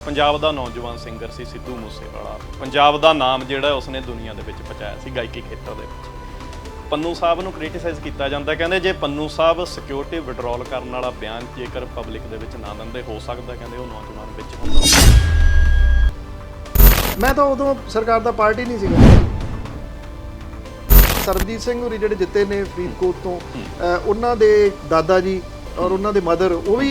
ਪੰਜਾਬ ਦਾ ਨੌਜਵਾਨ ਸਿੰਗਰ ਸੀ ਸਿੱਧੂ ਮੂਸੇਵਾਲਾ। ਪੰਜਾਬ ਦਾ ਨਾਮ ਜਿਹੜਾ ਉਸਨੇ ਦੁਨੀਆ ਦੇ ਵਿੱਚ ਪਹੁੰਚਾਇਆ ਸੀ ਗਾਇਕੀ ਖੇਤਰ ਦੇ ਵਿੱਚ। ਪੰਨੂ ਸਾਹਿਬ ਨੂੰ ਕ੍ਰਿਟਿਸਾਈਜ਼ ਕੀਤਾ ਜਾਂਦਾ ਕਹਿੰਦੇ ਜੇ ਪੰਨੂ ਸਾਹਿਬ ਸਿਕਿਉਰਿਟੀ ਵਿਡਰਾਲ ਕਰਨ ਵਾਲਾ ਬਿਆਨ ਜੇਕਰ ਪਬਲਿਕ ਦੇ ਵਿੱਚ ਨਾ ਦਿੰਦੇ ਹੋ ਸਕਦਾ ਕਹਿੰਦੇ ਉਹ ਨੌਜਵਾਨ ਵਿੱਚ ਹੁੰਦਾ। ਮੈਂ ਤਾਂ ਉਦੋਂ ਸਰਕਾਰ ਦਾ ਪਾਰਟੀ ਨਹੀਂ ਸੀਗਾ। ਸਰਬਜੀਤ ਸਿੰਘ ਹੋਰੀ ਜਿਹੜੇ ਜਿੱਤੇ ਨੇ ਫਰੀਦਕੋਟ ਤੋਂ ਉਹਨਾਂ ਦੇ ਦਾਦਾ ਜੀ ਔਰ ਉਹਨਾਂ ਦੇ ਮਦਰ ਉਹ ਵੀ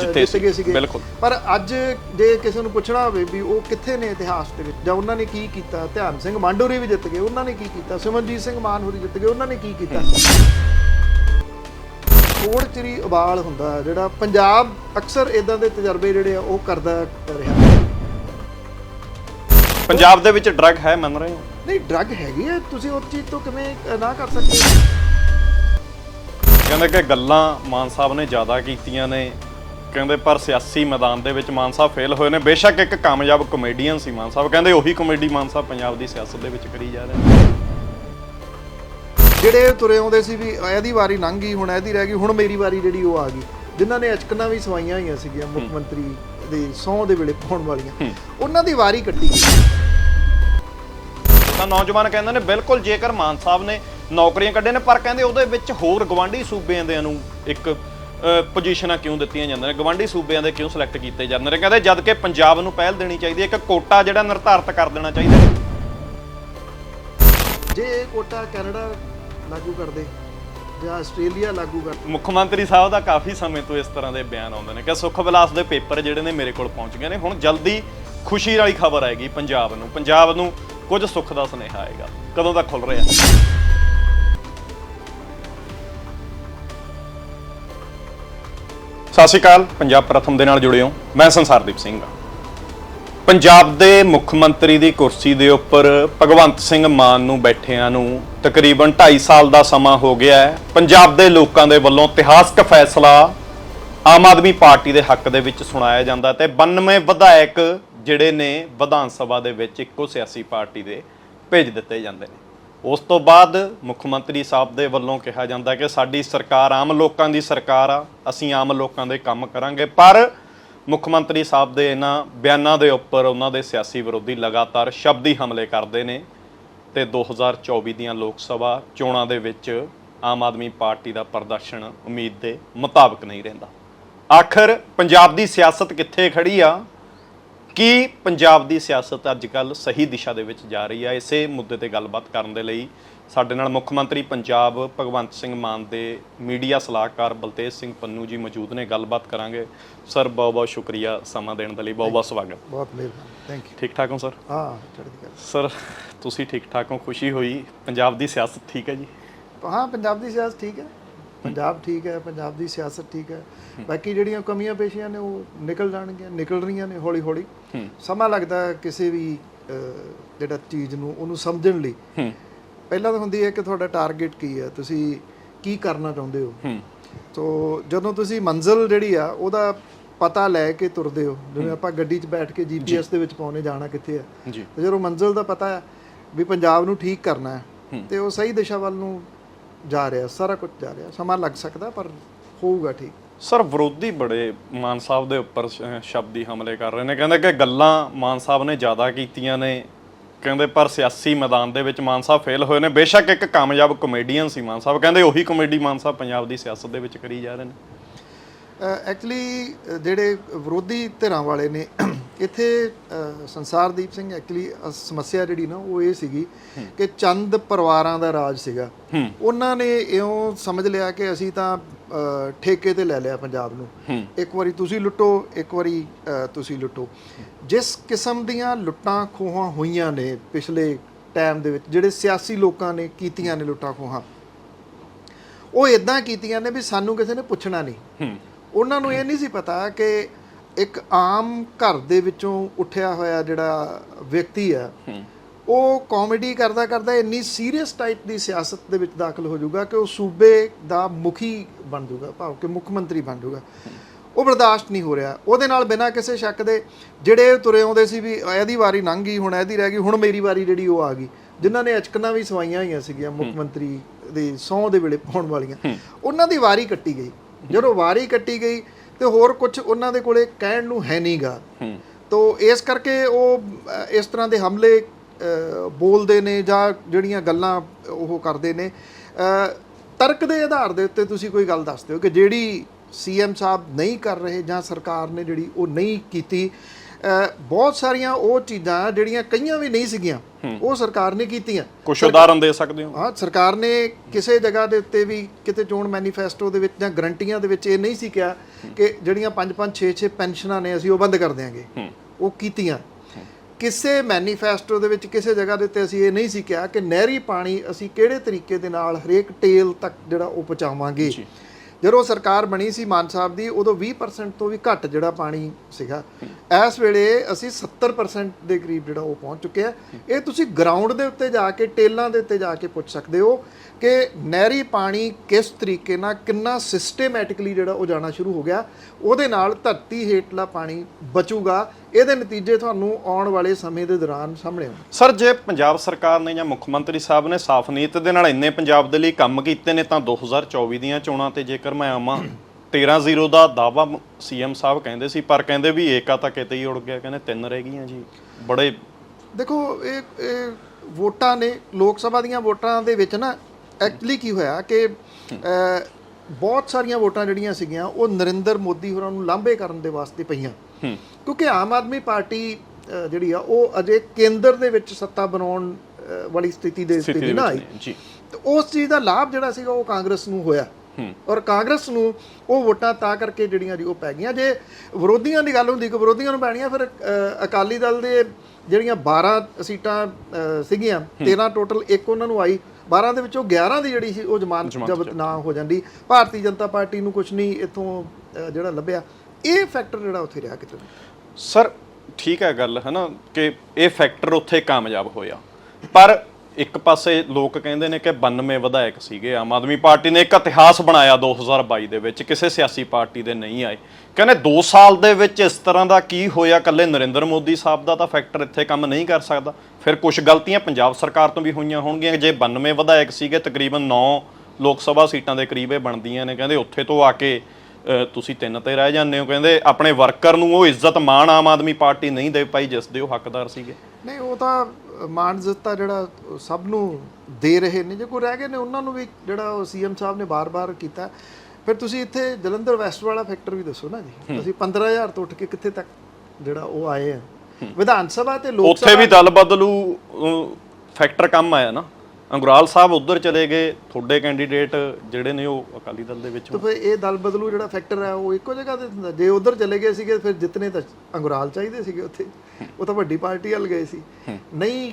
ਜਿੱਤੇ ਸੀਗੇ। ਬਿਲਕੁਲ। ਪਰ ਅੱਜ ਜੇ ਕਿਸੇ ਨੂੰ ਪੁੱਛਣਾ ਹੋਵੇ ਵੀ ਉਹ ਕਿੱਥੇ ਨੇ ਇਤਿਹਾਸ ਦੇ ਵਿੱਚ ਜਾਂ ਉਹਨਾਂ ਨੇ ਕੀ ਕੀਤਾ ਧਿਆਨ ਸਿੰਘ ਮਾਂਡੋਰੀ ਵੀ ਜਿੱਤ ਗਏ ਉਹਨਾਂ ਨੇ ਕੀ ਕੀਤਾ ਸਿਮਰਜੀਤ ਸਿੰਘ ਮਾਨ ਹੋਰੀ ਜਿੱਤ ਗਏ ਉਹਨਾਂ ਨੇ ਕੀ ਕੀਤਾ? ਕੋੜ ਚਰੀ ਉਬਾਲ ਹੁੰਦਾ ਜਿਹੜਾ ਪੰਜਾਬ ਅਕਸਰ ਇਦਾਂ ਦੇ ਤਜਰਬੇ ਜਿਹੜੇ ਆ ਉਹ ਕਰਦਾ ਰਿਹਾ। ਪੰਜਾਬ ਦੇ ਵਿੱਚ ਡਰੱਗ ਹੈ ਮੰਨ ਰਹੇ। ਹੋ ਨਹੀਂ ਡਰੱਗ ਹੈਗੀ ਹੈ ਤੁਸੀਂ ਉਸ ਚੀਜ਼ ਤੋਂ ਕਿਵੇਂ ਨਾ ਕਰ ਸਕਦੇ? ਕਹਿੰਦੇ ਕਿ ਗੱਲਾਂ ਮਾਨ ਸਾਹਿਬ ਨੇ ਜ਼ਿਆਦਾ ਕੀਤੀਆਂ ਨੇ। ਕਹਿੰਦੇ ਪਰ ਸਿਆਸੀ ਮੈਦਾਨ ਦੇ ਵਿੱਚ ਮਾਨ ਸਾਹਿਬ ਫੇਲ ਹੋਏ ਨੇ। ਬੇਸ਼ੱਕ ਇੱਕ ਕਾਮਯਾਬ ਕਮੇਡੀਅਨ ਸੀ ਮਾਨ ਸਾਹਿਬ। ਕਹਿੰਦੇ ਉਹੀ ਕਮੇਡੀ ਮਾਨ ਸਾਹਿਬ ਪੰਜਾਬ ਦੀ ਸਿਆਸਤ ਦੇ ਵਿੱਚ ਕਰੀ ਜਾ ਰਹੇ ਨੇ। ਜਿਹੜੇ ਤੁਰੇ ਆਉਂਦੇ ਸੀ ਵੀ ਇਹਦੀ ਵਾਰੀ ਲੰਘ ਗਈ ਹੁਣ ਇਹਦੀ ਰਹਿ ਗਈ ਹੁਣ ਮੇਰੀ ਵਾਰੀ ਜਿਹੜੀ ਉਹ ਆ ਗਈ। ਜਿਨ੍ਹਾਂ ਨੇ ਅਚਕਨਾਂ ਵੀ ਸਵਾਈਆਂ ਹੋਈਆਂ ਸੀਗੀਆਂ ਮੁੱਖ ਮੰਤਰੀ ਦੇ ਸਹੁੰ ਦੇ ਵੇਲੇ ਪਾਉਣ ਵਾਲੀਆਂ। ਉਹਨਾਂ ਦੀ ਵਾਰੀ ਕੱਟੀ ਗਈ। ਤਾਂ ਨੌਜਵਾਨ ਕਹਿੰਦੇ ਨੇ ਬਿਲਕੁਲ ਜੇਕਰ ਮਾਨ ਸਾਹਿਬ ਨੇ ਨੌਕਰੀਆਂ ਕੱਢੇ ਨੇ ਪਰ ਕਹਿੰਦੇ ਉਹਦੇ ਵਿੱਚ ਹੋਰ ਗਵਾਂਢੀ ਸੂਬਿਆਂ ਦੇ ਨੂੰ ਇੱਕ ਪੋਜੀਸ਼ਨਾਂ ਕਿਉਂ ਦਿੱਤੀਆਂ ਜਾਂਦੀਆਂ ਨੇ? ਗਵਾਂਢੀ ਸੂਬਿਆਂ ਦੇ ਕਿਉਂ ਸਿਲੈਕਟ ਕੀਤੇ ਜਾਂਦੇ ਨੇ? ਕਹਿੰਦੇ ਜਦ ਕਿ ਪੰਜਾਬ ਨੂੰ ਪਹਿਲ ਦੇਣੀ ਚਾਹੀਦੀ ਹੈ ਇੱਕ ਕੋਟਾ ਜਿਹੜਾ ਨਿਰਧਾਰਤ ਕਰ ਦੇਣਾ ਚਾਹੀਦਾ ਹੈ। ਜੇ ਇਹ ਕੋਟਾ ਕੈਨੇਡਾ ਲਾਗੂ ਕਰਦੇ ਜਾਂ ਆਸਟ੍ਰੇਲੀਆ ਲਾਗੂ ਕਰਦੇ। ਮੁੱਖ ਮੰਤਰੀ ਸਾਹਿਬ ਦਾ ਕਾਫੀ ਸਮੇਂ ਤੋਂ ਇਸ ਤਰ੍ਹਾਂ ਦੇ ਬਿਆਨ ਆਉਂਦੇ ਨੇ ਕਿ ਸੁਖ ਵਿਲਾਸ ਦੇ ਪੇਪਰ ਜਿਹੜੇ ਨੇ ਮੇਰੇ ਕੋਲ ਪਹੁੰਚ ਗਏ ਨੇ। ਹੁਣ ਜਲਦੀ ਖੁਸ਼ੀ ਵਾਲੀ ਖਬਰ ਆਏਗੀ ਪੰਜਾਬ ਨੂੰ। ਪੰਜਾਬ ਨੂੰ ਕੁਝ ਸੁੱਖ ਦਾ ਸੁਨੇਹਾ ਆਏਗਾ। ਕਦੋਂ ਤੱਕ ਖੁੱਲ ਰਿਹਾ? ਸਤਿ ਸ਼੍ਰੀ ਅਕਾਲ, ਪੰਜਾਬ ਪ੍ਰਥਮ ਦੇ ਨਾਲ ਜੁੜੇ ਹੋ। ਮੈਂ ਸੰਸਾਰਦੀਪ ਸਿੰਘ। ਹਾਂ ਪੰਜਾਬ ਦੇ ਮੁੱਖ ਮੰਤਰੀ ਦੀ ਕੁਰਸੀ ਦੇ ਉੱਪਰ ਭਗਵੰਤ ਸਿੰਘ ਮਾਨ ਨੂੰ ਬੈਠਿਆਂ ਨੂੰ ਤਕਰੀਬਨ 2.5 ਸਾਲ ਦਾ ਸਮਾਂ ਹੋ ਗਿਆ ਹੈ। ਪੰਜਾਬ ਦੇ ਲੋਕਾਂ ਦੇ ਵੱਲੋਂ ਇਤਿਹਾਸਕ ਫੈਸਲਾ ਆਮ ਆਦਮੀ ਪਾਰਟੀ ਦੇ ਹੱਕ ਦੇ ਵਿੱਚ ਸੁਣਾਇਆ ਜਾਂਦਾ ਤੇ 92 ਵਿਧਾਇਕ ਜਿਹੜੇ ਨੇ ਵਿਧਾਨ ਸਭਾ ਦੇ ਵਿੱਚ ਇੱਕੋ ਸਿਆਸੀ ਪਾਰਟੀ ਦੇ ਭੇਜ ਦਿੱਤੇ ਜਾਂਦੇ ਨੇ। ਉਸ ਤੋਂ ਬਾਅਦ ਮੁੱਖ ਮੰਤਰੀ ਸਾਹਿਬ ਦੇ ਵੱਲੋਂ ਕਿਹਾ ਜਾਂਦਾ ਕਿ ਸਾਡੀ ਸਰਕਾਰ ਆਮ ਲੋਕਾਂ ਦੀ ਸਰਕਾਰ ਆ, ਅਸੀਂ ਆਮ ਲੋਕਾਂ ਦੇ ਕੰਮ ਕਰਾਂਗੇ। ਪਰ ਮੁੱਖ ਮੰਤਰੀ ਸਾਹਿਬ ਦੇ ਇਹਨਾਂ ਬਿਆਨਾਂ ਦੇ ਉੱਪਰ ਉਹਨਾਂ ਦੇ ਸਿਆਸੀ ਵਿਰੋਧੀ ਲਗਾਤਾਰ ਸ਼ਬਦੀ ਹਮਲੇ ਕਰਦੇ ਨੇ ਤੇ 2024 ਦੀਆਂ ਲੋਕ ਸਭਾ ਚੋਣਾਂ ਦੇ ਵਿੱਚ ਆਮ ਆਦਮੀ ਪਾਰਟੀ ਦਾ ਪ੍ਰਦਰਸ਼ਨ ਉਮੀਦ ਦੇ ਮੁਤਾਬਕ ਨਹੀਂ ਰਹਿੰਦਾ। ਆਖਰ ਪੰਜਾਬ ਦੀ ਸਿਆਸਤ ਕਿੱਥੇ ਖੜੀ ਆ? ਕੀ ਪੰਜਾਬ ਦੀ ਸਿਆਸਤ ਅੱਜ ਕੱਲ ਸਹੀ ਦਿਸ਼ਾ ਦੇ ਵਿੱਚ ਜਾ ਰਹੀ ਹੈ ਇਸੇ ਮੁੱਦੇ ਤੇ ਗੱਲਬਾਤ ਕਰਨ ਦੇ ਲਈ ਸਾਡੇ ਨਾਲ ਮੁੱਖ ਮੰਤਰੀ ਪੰਜਾਬ ਭਗਵੰਤ ਸਿੰਘ ਮਾਨ ਦੇ ਮੀਡੀਆ ਸਲਾਹਕਾਰ ਬਲਤੇਜ ਸਿੰਘ ਪੰਨੂ ਜੀ ਮੌਜੂਦ ਨੇ। ਗੱਲਬਾਤ ਕਰਾਂਗੇ। ਸਰ ਬਹੁਤ ਬਹੁਤ ਸ਼ੁਕਰੀਆ ਸਮਾਂ ਦੇਣ ਦੇ ਲਈ। ਬਹੁਤ ਬਹੁਤ ਸਵਾਗਤ। ਬਹੁਤ ਮਿਹਰਬਾਨੀ। ਥੈਂਕ ਯੂ ਠੀਕ ਠਾਕ ਹੋ ਸਰ? ਹਾਂ ਚੜ੍ਹਦੀ ਕਲਾ। ਸਰ ਤੁਸੀਂ ਠੀਕ ਠਾਕ ਹੋ? ਖੁਸ਼ੀ ਹੋਈ? ਪੰਜਾਬ ਦੀ ਸਿਆਸਤ ਠੀਕ ਹੈ ਜੀ? ਹਾਂ ਪੰਜਾਬ ਦੀ ਸਿਆਸਤ ਠੀਕ ਹੈ। ਪੰਜਾਬ ਠੀਕ ਹੈ ਪੰਜਾਬ ਦੀ ਸਿਆਸਤ ਠੀਕ ਹੈ। ਬਾਕੀ ਜਿਹੜੀਆਂ ਕਮੀਆਂ ਪੇਸ਼ੀਆਂ ਨੇ ਉਹ ਨਿਕਲ ਜਾਣਗੀਆਂ ਨਿਕਲ ਰਹੀਆਂ ਨੇ ਹੌਲੀ ਹੌਲੀ ਸਮਾਂ ਲੱਗਦਾ ਕਿਸੇ ਵੀ ਜਿਹੜਾ ਚੀਜ਼ ਨੂੰ ਉਹਨੂੰ ਸਮਝਣ ਲਈ। ਪਹਿਲਾਂ ਤਾਂ ਹੁੰਦੀ ਹੈ ਕਿ ਤੁਹਾਡਾ ਟਾਰਗੇਟ ਕੀ ਹੈ ਤੁਸੀਂ ਕੀ ਕਰਨਾ ਚਾਹੁੰਦੇ ਹੋ? ਤੋ ਜਦੋਂ ਤੁਸੀਂ ਮੰਜ਼ਿਲ ਜਿਹੜੀ ਆ ਉਹਦਾ ਪਤਾ ਲੈ ਕੇ ਤੁਰਦੇ ਹੋ ਜਿਵੇਂ ਆਪਾਂ ਗੱਡੀ 'ਚ ਬੈਠ ਕੇ ਜੀਪੀਐਸ ਦੇ ਵਿੱਚ ਪਾਉਣੇ ਜਾਣਾ ਕਿੱਥੇ ਹੈ। ਜੀ। ਤੇ ਜਦੋਂ ਮੰਜ਼ਿਲ ਦਾ ਪਤਾ ਹੈ ਵੀ ਪੰਜਾਬ ਨੂੰ ਠੀਕ ਕਰਨਾ ਹੈ। ਤੇ ਉਹ ਸਹੀ ਦਿਸ਼ਾ ਵੱਲ ਨੂੰ ਜਾ ਰਿਹਾ ਸਾਰਾ ਕੁਝ ਜਾ ਰਿਹਾ। ਸਮਾਂ ਲੱਗ ਸਕਦਾ ਪਰ ਹੋਊਗਾ ਠੀਕ। ਸਰ ਵਿਰੋਧੀ ਬੜੇ ਮਾਨ ਸਾਹਿਬ ਦੇ ਉੱਪਰ ਸ਼- ਸ਼ਬਦੀ ਹਮਲੇ ਕਰ ਰਹੇ ਨੇ। ਕਹਿੰਦੇ ਕਿ ਗੱਲਾਂ ਮਾਨ ਸਾਹਿਬ ਨੇ ਜ਼ਿਆਦਾ ਕੀਤੀਆਂ ਨੇ। ਕਹਿੰਦੇ ਪਰ ਸਿਆਸੀ ਮੈਦਾਨ ਦੇ ਵਿੱਚ ਮਾਨ ਸਾਹਿਬ ਫੇਲ ਹੋਏ ਨੇ। ਬੇਸ਼ੱਕ ਇੱਕ ਕਾਮਯਾਬ ਕਮੇਡੀਅਨ ਸੀ ਮਾਨ ਸਾਹਿਬ। ਕਹਿੰਦੇ ਉਹੀ ਕਮੇਡੀ ਮਾਨ ਸਾਹਿਬ ਪੰਜਾਬ ਦੀ ਸਿਆਸਤ ਦੇ ਵਿੱਚ ਕਰੀ ਜਾ ਰਹੇ ਨੇ। ਐਕਚੁਅਲੀ ਜਿਹੜੇ ਵਿਰੋਧੀ ਧਿਰਾਂ ਵਾਲੇ ਨੇ ਇੱਥੇ ਸੰਸਾਰਦੀਪ ਸਿੰਘ ਐਕਚੁਅਲੀ ਸਮੱਸਿਆ ਜਿਹੜੀ ਨਾ ਉਹ ਇਹ ਸੀਗੀ ਕਿ ਚੰਦ ਪਰਿਵਾਰਾਂ ਦਾ ਰਾਜ ਸੀਗਾ। ਉਹਨਾਂ ਨੇ ਇਉਂ ਸਮਝ ਲਿਆ ਕਿ ਅਸੀਂ ਤਾਂ ਠੇਕੇ ਤੇ ਲੈ ਲਿਆ ਪੰਜਾਬ ਨੂੰ। ਇੱਕ ਵਾਰੀ ਤੁਸੀਂ ਲੁੱਟੋ ਇੱਕ ਵਾਰੀ ਤੁਸੀਂ ਲੁੱਟੋ। ਜਿਸ ਕਿਸਮ ਦੀਆਂ ਲੁੱਟਾਂ ਖੋਹਾਂ ਹੋਈਆਂ ਨੇ ਪਿਛਲੇ ਟਾਈਮ ਦੇ ਵਿੱਚ ਜਿਹੜੇ ਸਿਆਸੀ ਲੋਕਾਂ ਨੇ ਕੀਤੀਆਂ ਨੇ ਲੁੱਟਾਂ ਖੋਹਾਂ ਉਹ ਇਦਾਂ ਕੀਤੀਆਂ ਨੇ ਵੀ ਸਾਨੂੰ ਕਿਸੇ ਨੇ ਪੁੱਛਣਾ ਨਹੀਂ। ਉਹਨਾਂ ਨੂੰ ਇਹ ਨਹੀਂ ਸੀ ਪਤਾ ਕਿ ਇੱਕ ਆਮ ਘਰ ਦੇ ਵਿੱਚੋਂ ਉੱਠਿਆ ਹੋਇਆ ਜਿਹੜਾ ਵਿਅਕਤੀ ਆ ਉਹ ਕਾਮੇਡੀ ਕਰਦਾ ਕਰਦਾ ਇੰਨੀ ਸੀਰੀਅਸ ਟਾਈਪ ਦੀ ਸਿਆਸਤ ਦੇ ਵਿੱਚ ਦਾਖਲ ਹੋ ਜਾਊਗਾ ਕਿ ਉਹ ਸੂਬੇ ਦਾ ਮੁਖੀ ਬਣ ਜਾਊਗਾ ਭਾਵ ਕਿ ਮੁੱਖ ਮੰਤਰੀ ਬਣ ਜਾਊਗਾ। ਉਹ ਬਰਦਾਸ਼ਤ ਨਹੀਂ ਹੋ ਰਿਹਾ। ਉਹਦੇ ਨਾਲ ਬਿਨਾਂ ਕਿਸੇ ਸ਼ੱਕ ਦੇ ਜਿਹੜੇ ਤੁਰੇ ਆਉਂਦੇ ਸੀ ਵੀ ਇਹਦੀ ਵਾਰੀ ਲੰਘ ਗਈ ਹੁਣ ਇਹਦੀ ਰਹਿ ਗਈ ਹੁਣ ਮੇਰੀ ਵਾਰੀ ਜਿਹੜੀ ਉਹ ਆ ਗਈ ਜਿਨ੍ਹਾਂ ਨੇ ਅਚਕਨਾਂ ਵੀ ਸਵਾਈਆਂ ਹੋਈਆਂ ਸੀਗੀਆਂ ਮੁੱਖ ਮੰਤਰੀ ਦੇ ਸਹੁੰ ਦੇ ਵੇਲੇ ਪਾਉਣ ਵਾਲੀਆਂ ਉਹਨਾਂ ਦੀ ਵਾਰੀ ਕੱਟੀ ਗਈ। ਜਦੋਂ ਵਾਰੀ ਕੱਟੀ ਗਈ ਤੇ ਹੋਰ ਕੁਝ ਉਹਨਾਂ ਦੇ ਕੋਲੇ ਕਹਿਣ ਨੂੰ ਹੈ ਨਹੀਂਗਾ। ਤੋ ਇਸ ਕਰਕੇ ਉਹ ਇਸ ਤਰ੍ਹਾਂ ਦੇ ਹਮਲੇ ਬੋਲਦੇ ਨੇ ਜਾਂ ਜਿਹੜੀਆਂ ਗੱਲਾਂ ਉਹ ਕਰਦੇ ਨੇ। ਤਰਕ ਦੇ ਆਧਾਰ ਦੇ ਉੱਤੇ ਤੁਸੀਂ ਕੋਈ ਗੱਲ ਦੱਸ ਦਿਓ ਕਿ ਜਿਹੜੀ ਸੀਐਮ ਸਾਹਿਬ ਨਹੀਂ ਕਰ ਰਹੇ ਜਾਂ ਸਰਕਾਰ ਨੇ ਜਿਹੜੀ ਉਹ ਨਹੀਂ ਕੀਤੀ ਬਹੁਤ ਸਾਰੀਆਂ ਉਹ ਚੀਜ਼ਾਂ ਜਿਹੜੀਆਂ ਕਈਆਂ ਵੀ ਨਹੀਂ ਸੀਗੀਆਂ ਉਹ ਸਰਕਾਰ ਨੇ ਕੀਤੀਆਂ। ਕੁਝ ਉਦਾਹਰਨ ਦੇ ਸਕਦੇ ਹੋ? ਹਾਂ ਸਰਕਾਰ ਨੇ ਕਿਸੇ ਜਗ੍ਹਾ ਦੇ ਉੱਤੇ ਵੀ ਕਿਤੇ ਚੋਣ ਮੈਨੀਫੈਸਟੋ ਦੇ ਵਿੱਚ ਜਾਂ ਗਰੰਟੀਆਂ ਦੇ ਵਿੱਚ ਇਹ ਨਹੀਂ ਸੀ ਕਿਹਾ ਕਿ ਜਿਹੜੀਆਂ 5-5 6-6 ਪੈਨਸ਼ਨਾਂ ਨੇ ਅਸੀਂ ਉਹ ਬੰਦ ਕਰ ਦਿਆਂਗੇ। ਉਹ ਕੀਤੀਆਂ। ਕਿਸੇ ਮੈਨੀਫੈਸਟੋ ਦੇ ਵਿੱਚ ਕਿਸੇ ਜਗ੍ਹਾ ਦੇ ਉੱਤੇ ਅਸੀਂ ਇਹ ਨਹੀਂ ਸੀ ਕਿਹਾ ਕਿ ਨਹਿਰੀ ਪਾਣੀ ਅਸੀਂ ਕਿਹੜੇ ਤਰੀਕੇ ਦੇ ਨਾਲ ਹਰੇਕ ਟੇਲ ਤੱਕ ਜਿਹੜਾ ਉਹ ਪਹੁੰਚਾਵਾਂਗੇ। ਜਦੋਂ ਸਰਕਾਰ ਬਣੀ ਸੀ ਮਾਨ ਸਾਹਿਬ ਦੀ, ਉਦੋਂ 20% ਤੋਂ ਵੀ ਘੱਟ ਜਿਹੜਾ ਪਾਣੀ ਸੀਗਾ। ਇਸ ਵੇਲੇ ਅਸੀਂ 70% ਦੇ ਕਰੀਬ ਜਿਹੜਾ ਉਹ ਪਹੁੰਚ ਚੁੱਕੇ ਆ। ਇਹ ਤੁਸੀਂ ਗਰਾਊਂਡ ਦੇ ਉੱਤੇ ਜਾ ਕੇ, ਟੇਲਾਂ ਦੇ ਉੱਤੇ ਜਾ ਕੇ ਪੁੱਛ ਸਕਦੇ ਹੋ ਕਿ ਨਹਿਰੀ ਪਾਣੀ ਕਿਸ ਤਰੀਕੇ ਨਾਲ ਕਿੰਨਾ ਸਿਸਟਮੈਟਿਕਲੀ ਜਿਹੜਾ ਉਹ ਜਾਣਾ ਸ਼ੁਰੂ ਹੋ ਗਿਆ। ਉਹਦੇ ਨਾਲ ਧਰਤੀ ਹੇਠਲਾ ਪਾਣੀ ਬਚੂਗਾ। ਇਹਦੇ ਨਤੀਜੇ ਤੁਹਾਨੂੰ ਆਉਣ ਵਾਲੇ ਸਮੇਂ ਦੇ ਦੌਰਾਨ ਸਾਹਮਣੇ ਆਉਣਗੇ। ਸਰ ਜੇ ਪੰਜਾਬ ਸਰਕਾਰ ਨੇ ਜਾਂ ਮੁੱਖ ਮੰਤਰੀ ਸਾਹਿਬ ਨੇ ਸਾਫ਼ ਨੀਅਤ ਦੇ ਨਾਲ ਇੰਨੇ ਪੰਜਾਬ ਦੇ ਲਈ ਕੰਮ ਕੀਤੇ ਨੇ ਤਾਂ 2024 ਦੀਆਂ ਚੋਣਾਂ ਤੇ ਜੇਕਰ ਮੈਂ ਆਵਾਂ 13-0 ਦਾ ਦਾਵਾ ਸੀਐਮ ਸਾਹਿਬ ਕਹਿੰਦੇ ਸੀ ਪਰ ਕਹਿੰਦੇ ਵੀ ਏਕਾ ਤਾਂ ਕਿਤੇ ਹੀ ਉੜ ਗਿਆ ਕਹਿੰਦੇ ਤਿੰਨ ਰਹਿ ਗਈਆਂ ਜੀ। ਬੜੇ ਦੇਖੋ ਇਹ ਇਹ ਵੋਟਾਂ ਨੇ ਲੋਕ ਸਭਾ ਦੀਆਂ ਵੋਟਾਂ ਦੇ ਵਿੱਚ ਨਾ ਐਕਚੁਅਲੀ ਕੀ ਹੋਇਆ ਕਿ ਬਹੁਤ ਸਾਰੀਆਂ ਵੋਟਾਂ ਜਿਹੜੀਆਂ ਸੀਗੀਆਂ ਉਹ ਨਰਿੰਦਰ ਮੋਦੀ ਹੋਰਾਂ ਨੂੰ ਲਾਂਭੇ ਕਰਨ ਦੇ ਵਾਸਤੇ ਪਈਆਂ। ਕਿਉਂਕਿ ਆਮ ਆਦਮੀ ਪਾਰਟੀ ਜਿਹੜੀ ਆ ਉਹ ਅਜੇ ਕੇਂਦਰ ਦੇ ਵਿੱਚ ਸੱਤਾ ਬਣਾਉਣ ਵਾਲੀ ਸਥਿਤੀ ਦੇ ਸਥਿਤੀ ਨਾ ਆਈ। ਜੀ। ਤੇ ਉਸ ਚੀਜ਼ ਦਾ ਲਾਭ ਜਿਹੜਾ ਸੀਗਾ ਉਹ ਕਾਂਗਰਸ ਨੂੰ ਹੋਇਆ। ਔਰ ਕਾਂਗਰਸ ਨੂੰ ਉਹ ਵੋਟਾਂ ਤਾਂ ਕਰਕੇ ਜਿਹੜੀਆਂ ਜੀ ਉਹ ਪੈ ਗਈਆਂ। ਜੇ ਵਿਰੋਧੀਆਂ ਦੀ ਗੱਲ ਹੁੰਦੀ ਕਿ ਵਿਰੋਧੀਆਂ ਨੂੰ ਪੈਣੀਆਂ ਫਿਰ ਅਕਾਲੀ ਦਲ ਦੇ ਜਿਹੜੀਆਂ 12 ਸੀਟਾਂ ਸੀਗੀਆਂ 13 ਟੋਟਲ ਇੱਕ ਉਹਨਾਂ ਨੂੰ ਆਈ। 12 ਦੇ ਵਿੱਚੋਂ 11 ਦੀ ਜਿਹੜੀ ਸੀ ਉਹ ਜ਼ਮਾਨਤ ਜ਼ਬਤ ਨਾ ਹੋ ਜਾਂਦੀ। ਭਾਰਤੀ ਜਨਤਾ ਪਾਰਟੀ ਨੂੰ ਕੁਝ ਨਹੀਂ ਇਥੋਂ ਜਿਹੜਾ ਲੱਭਿਆ। ਇਹ ਫੈਕਟਰ ਜਿਹੜਾ ਉੱਥੇ ਰਿਹਾ ਕਿਤੇ? ਸਰ ਠੀਕ ਹੈ ਗੱਲ ਹੈ ਨਾ ਕਿ ਇਹ ਫੈਕਟਰ ਉੱਥੇ ਕਾਮਯਾਬ ਹੋਇਆ। ਪਰ ਇੱਕ ਪਾਸੇ ਲੋਕ ਕਹਿੰਦੇ ਨੇ ਕਿ 92 ਵਿਧਾਇਕ ਸੀਗੇ, ਆਮ ਆਦਮੀ ਪਾਰਟੀ ਨੇ ਇੱਕ ਇਤਿਹਾਸ ਬਣਾਇਆ 2022 ਦੇ ਵਿੱਚ, ਕਿਸੇ ਸਿਆਸੀ ਪਾਰਟੀ ਦੇ ਨਹੀਂ ਆਏ। ਕਹਿੰਦੇ 2 ਸਾਲ ਦੇ ਵਿੱਚ ਇਸ ਤਰ੍ਹਾਂ ਦਾ ਕੀ ਹੋਇਆ? ਕੱਲੇ ਨਰਿੰਦਰ ਮੋਦੀ ਸਾਹਿਬ ਦਾ ਤਾਂ ਫੈਕਟਰ ਇੱਥੇ ਕੰਮ ਨਹੀਂ ਕਰ ਸਕਦਾ। ਫਿਰ ਕੁਝ ਗਲਤੀਆਂ ਪੰਜਾਬ ਸਰਕਾਰ ਤੋਂ ਵੀ ਹੋਈਆਂ ਹੋਣਗੀਆਂ ਜੇ 92 ਵਿਧਾਇਕ ਸੀਗੇ, ਤਕਰੀਬਨ 9 ਲੋਕ ਸਭਾ ਸੀਟਾਂ ਦੇ ਕਰੀਬ ਇਹ ਬਣਦੀਆਂ ਨੇ। ਕਹਿੰਦੇ ਉੱਥੇ ਤੋਂ ਆ ਕੇ ਤੁਸੀਂ ਤਿੰਨ ਤੇ ਰਹਿ ਜਾਂਦੇ ਹੋ। ਕਹਿੰਦੇ ਆਪਣੇ ਵਰਕਰ ਨੂੰ ਉਹ ਇੱਜ਼ਤ ਮਾਣ ਆਮ ਆਦਮੀ ਪਾਰਟੀ ਨਹੀਂ ਦੇ ਪਾਈ ਜਿਸ ਦੇ ਉਹ ਹੱਕਦਾਰ ਸੀਗੇ। ਨਹੀਂ, ਉਹ ਤਾਂ ਮਾਨ ਦਿੱਤਾ ਜਿਹੜਾ ਸਭ ਨੂੰ ਦੇ ਰਹੇ ਨੇ ਜੇ ਕੋਈ ਰਹਿ ਗਏ ਨੇ ਉਹਨਾਂ ਨੂੰ ਵੀ ਜਿਹੜਾ ਉਹ ਸੀਐਮ ਸਾਹਿਬ ਨੇ ਬਾਰ-ਬਾਰ ਕੀਤਾ। ਫਿਰ ਤੁਸੀਂ ਇੱਥੇ ਜਲੰਧਰ ਵੈਸਟ ਵਾਲਾ ਫੈਕਟਰ ਵੀ ਦੱਸੋ ਨਾ ਜੀ। ਤੁਸੀਂ 15000 ਤੋਂ ਉੱਠ ਕੇ ਕਿੱਥੇ ਤੱਕ ਜਿਹੜਾ ਉਹ ਆਏ ਆ। ਵਿਧਾਨ ਸਭਾ ਤੇ ਲੋਕ ਉੱਥੇ ਵੀ ਦਲ ਬਦਲੂ ਫੈਕਟਰ ਕੰਮ ਆਇਆ ਨਾ। ਅੰਗਰਾਲ ਸਾਹਿਬ ਉਧਰ ਚਲੇ ਗਏ, ਤੁਹਾਡੇ ਕੈਂਡੀਡੇਟ ਜਿਹੜੇ ਨੇ ਉਹ ਅਕਾਲੀ ਦਲ ਦੇ ਵਿੱਚ ਤਾਂ ਫਿਰ ਇਹ ਦਲ ਬਦਲੂ ਜਿਹੜਾ ਫੈਕਟਰ ਹੈ, ਉਹ ਇੱਕੋ ਜਗ੍ਹਾ ਤੇ ਹੁੰਦਾ। ਜੇ ਉਧਰ ਚਲੇ ਗਏ ਸੀਗੇ, ਫਿਰ ਜਿਤਨੇ ਤਾਂ ਅੰਗੁਰਾਲ ਚਾਹੀਦੇ ਸੀਗੇ ਉੱਥੇ। ਉਹ ਤਾਂ ਵੱਡੀ ਪਾਰਟੀ ਵੱਲ ਗਏ ਸੀ। ਨਹੀਂ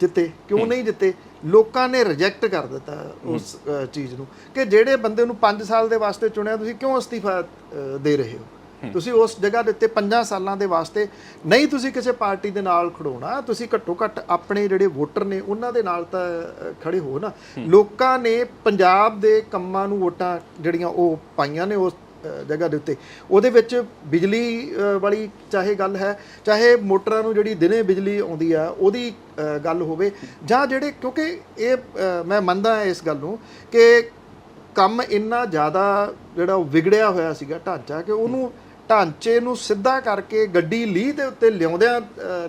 ਜਿੱਤੇ। ਕਿਉਂ ਨਹੀਂ ਜਿੱਤੇ? ਲੋਕਾਂ ਨੇ ਰਿਜੈਕਟ ਕਰ ਦਿੱਤਾ ਉਸ ਚੀਜ਼ ਨੂੰ। ਕਿ ਜਿਹੜੇ ਬੰਦੇ ਨੂੰ 5 ਸਾਲ ਦੇ ਵਾਸਤੇ ਚੁਣਿਆ, ਤੁਸੀਂ ਕਿਉਂ ਅਸਤੀਫਾ ਦੇ ਰਹੇ ਹੋ? ਤੁਸੀਂ ਉਸ ਜਗ੍ਹਾ ਦੇ ਉੱਤੇ 5 ਸਾਲਾਂ ਦੇ ਵਾਸਤੇ ਨਹੀਂ ਤੁਸੀਂ ਕਿਸੇ ਪਾਰਟੀ ਦੇ ਨਾਲ ਖੜੋਣਾ ਤੁਸੀਂ ਘੱਟੋ ਘੱਟ ਆਪਣੇ ਜਿਹੜੇ ਵੋਟਰ ਨੇ ਉਹਨਾਂ ਦੇ ਨਾਲ ਤਾਂ ਖੜੇ ਹੋ ਨਾ। ਲੋਕਾਂ ਨੇ ਪੰਜਾਬ ਦੇ ਕੰਮਾਂ ਨੂੰ ਵੋਟਾਂ ਜਿਹੜੀਆਂ ਉਹ ਪਾਈਆਂ ਨੇ ਉਸ ਜਗ੍ਹਾ ਦੇ ਉੱਤੇ। ਉਹਦੇ ਵਿੱਚ ਬਿਜਲੀ ਵਾਲੀ ਚਾਹੇ ਗੱਲ ਹੈ ਚਾਹੇ ਮੋਟਰਾਂ ਨੂੰ ਜਿਹੜੀ ਦਿਨੇ ਬਿਜਲੀ ਆਉਂਦੀ ਆ ਉਹਦੀ ਗੱਲ ਹੋਵੇ। ਜਾਂ ਜਿਹੜੇ ਕਿਉਂਕਿ ਇਹ ਮੈਂ ਮੰਨਦਾ ਇਸ ਗੱਲ ਨੂੰ ਕਿ ਕੰਮ ਇੰਨਾ ਜ਼ਿਆਦਾ ਜਿਹੜਾ ਉਹ ਵਿਗੜਿਆ ਹੋਇਆ ਸੀਗਾ ਢਾਂਚਾ ਕਿ ਉਹਨੂੰ ਢਾਂਚੇ ਨੂੰ ਸਿੱਧਾ ਕਰਕੇ ਗੱਡੀ ਲੀਹ ਦੇ ਉੱਤੇ ਲਿਆਉਂਦਿਆਂ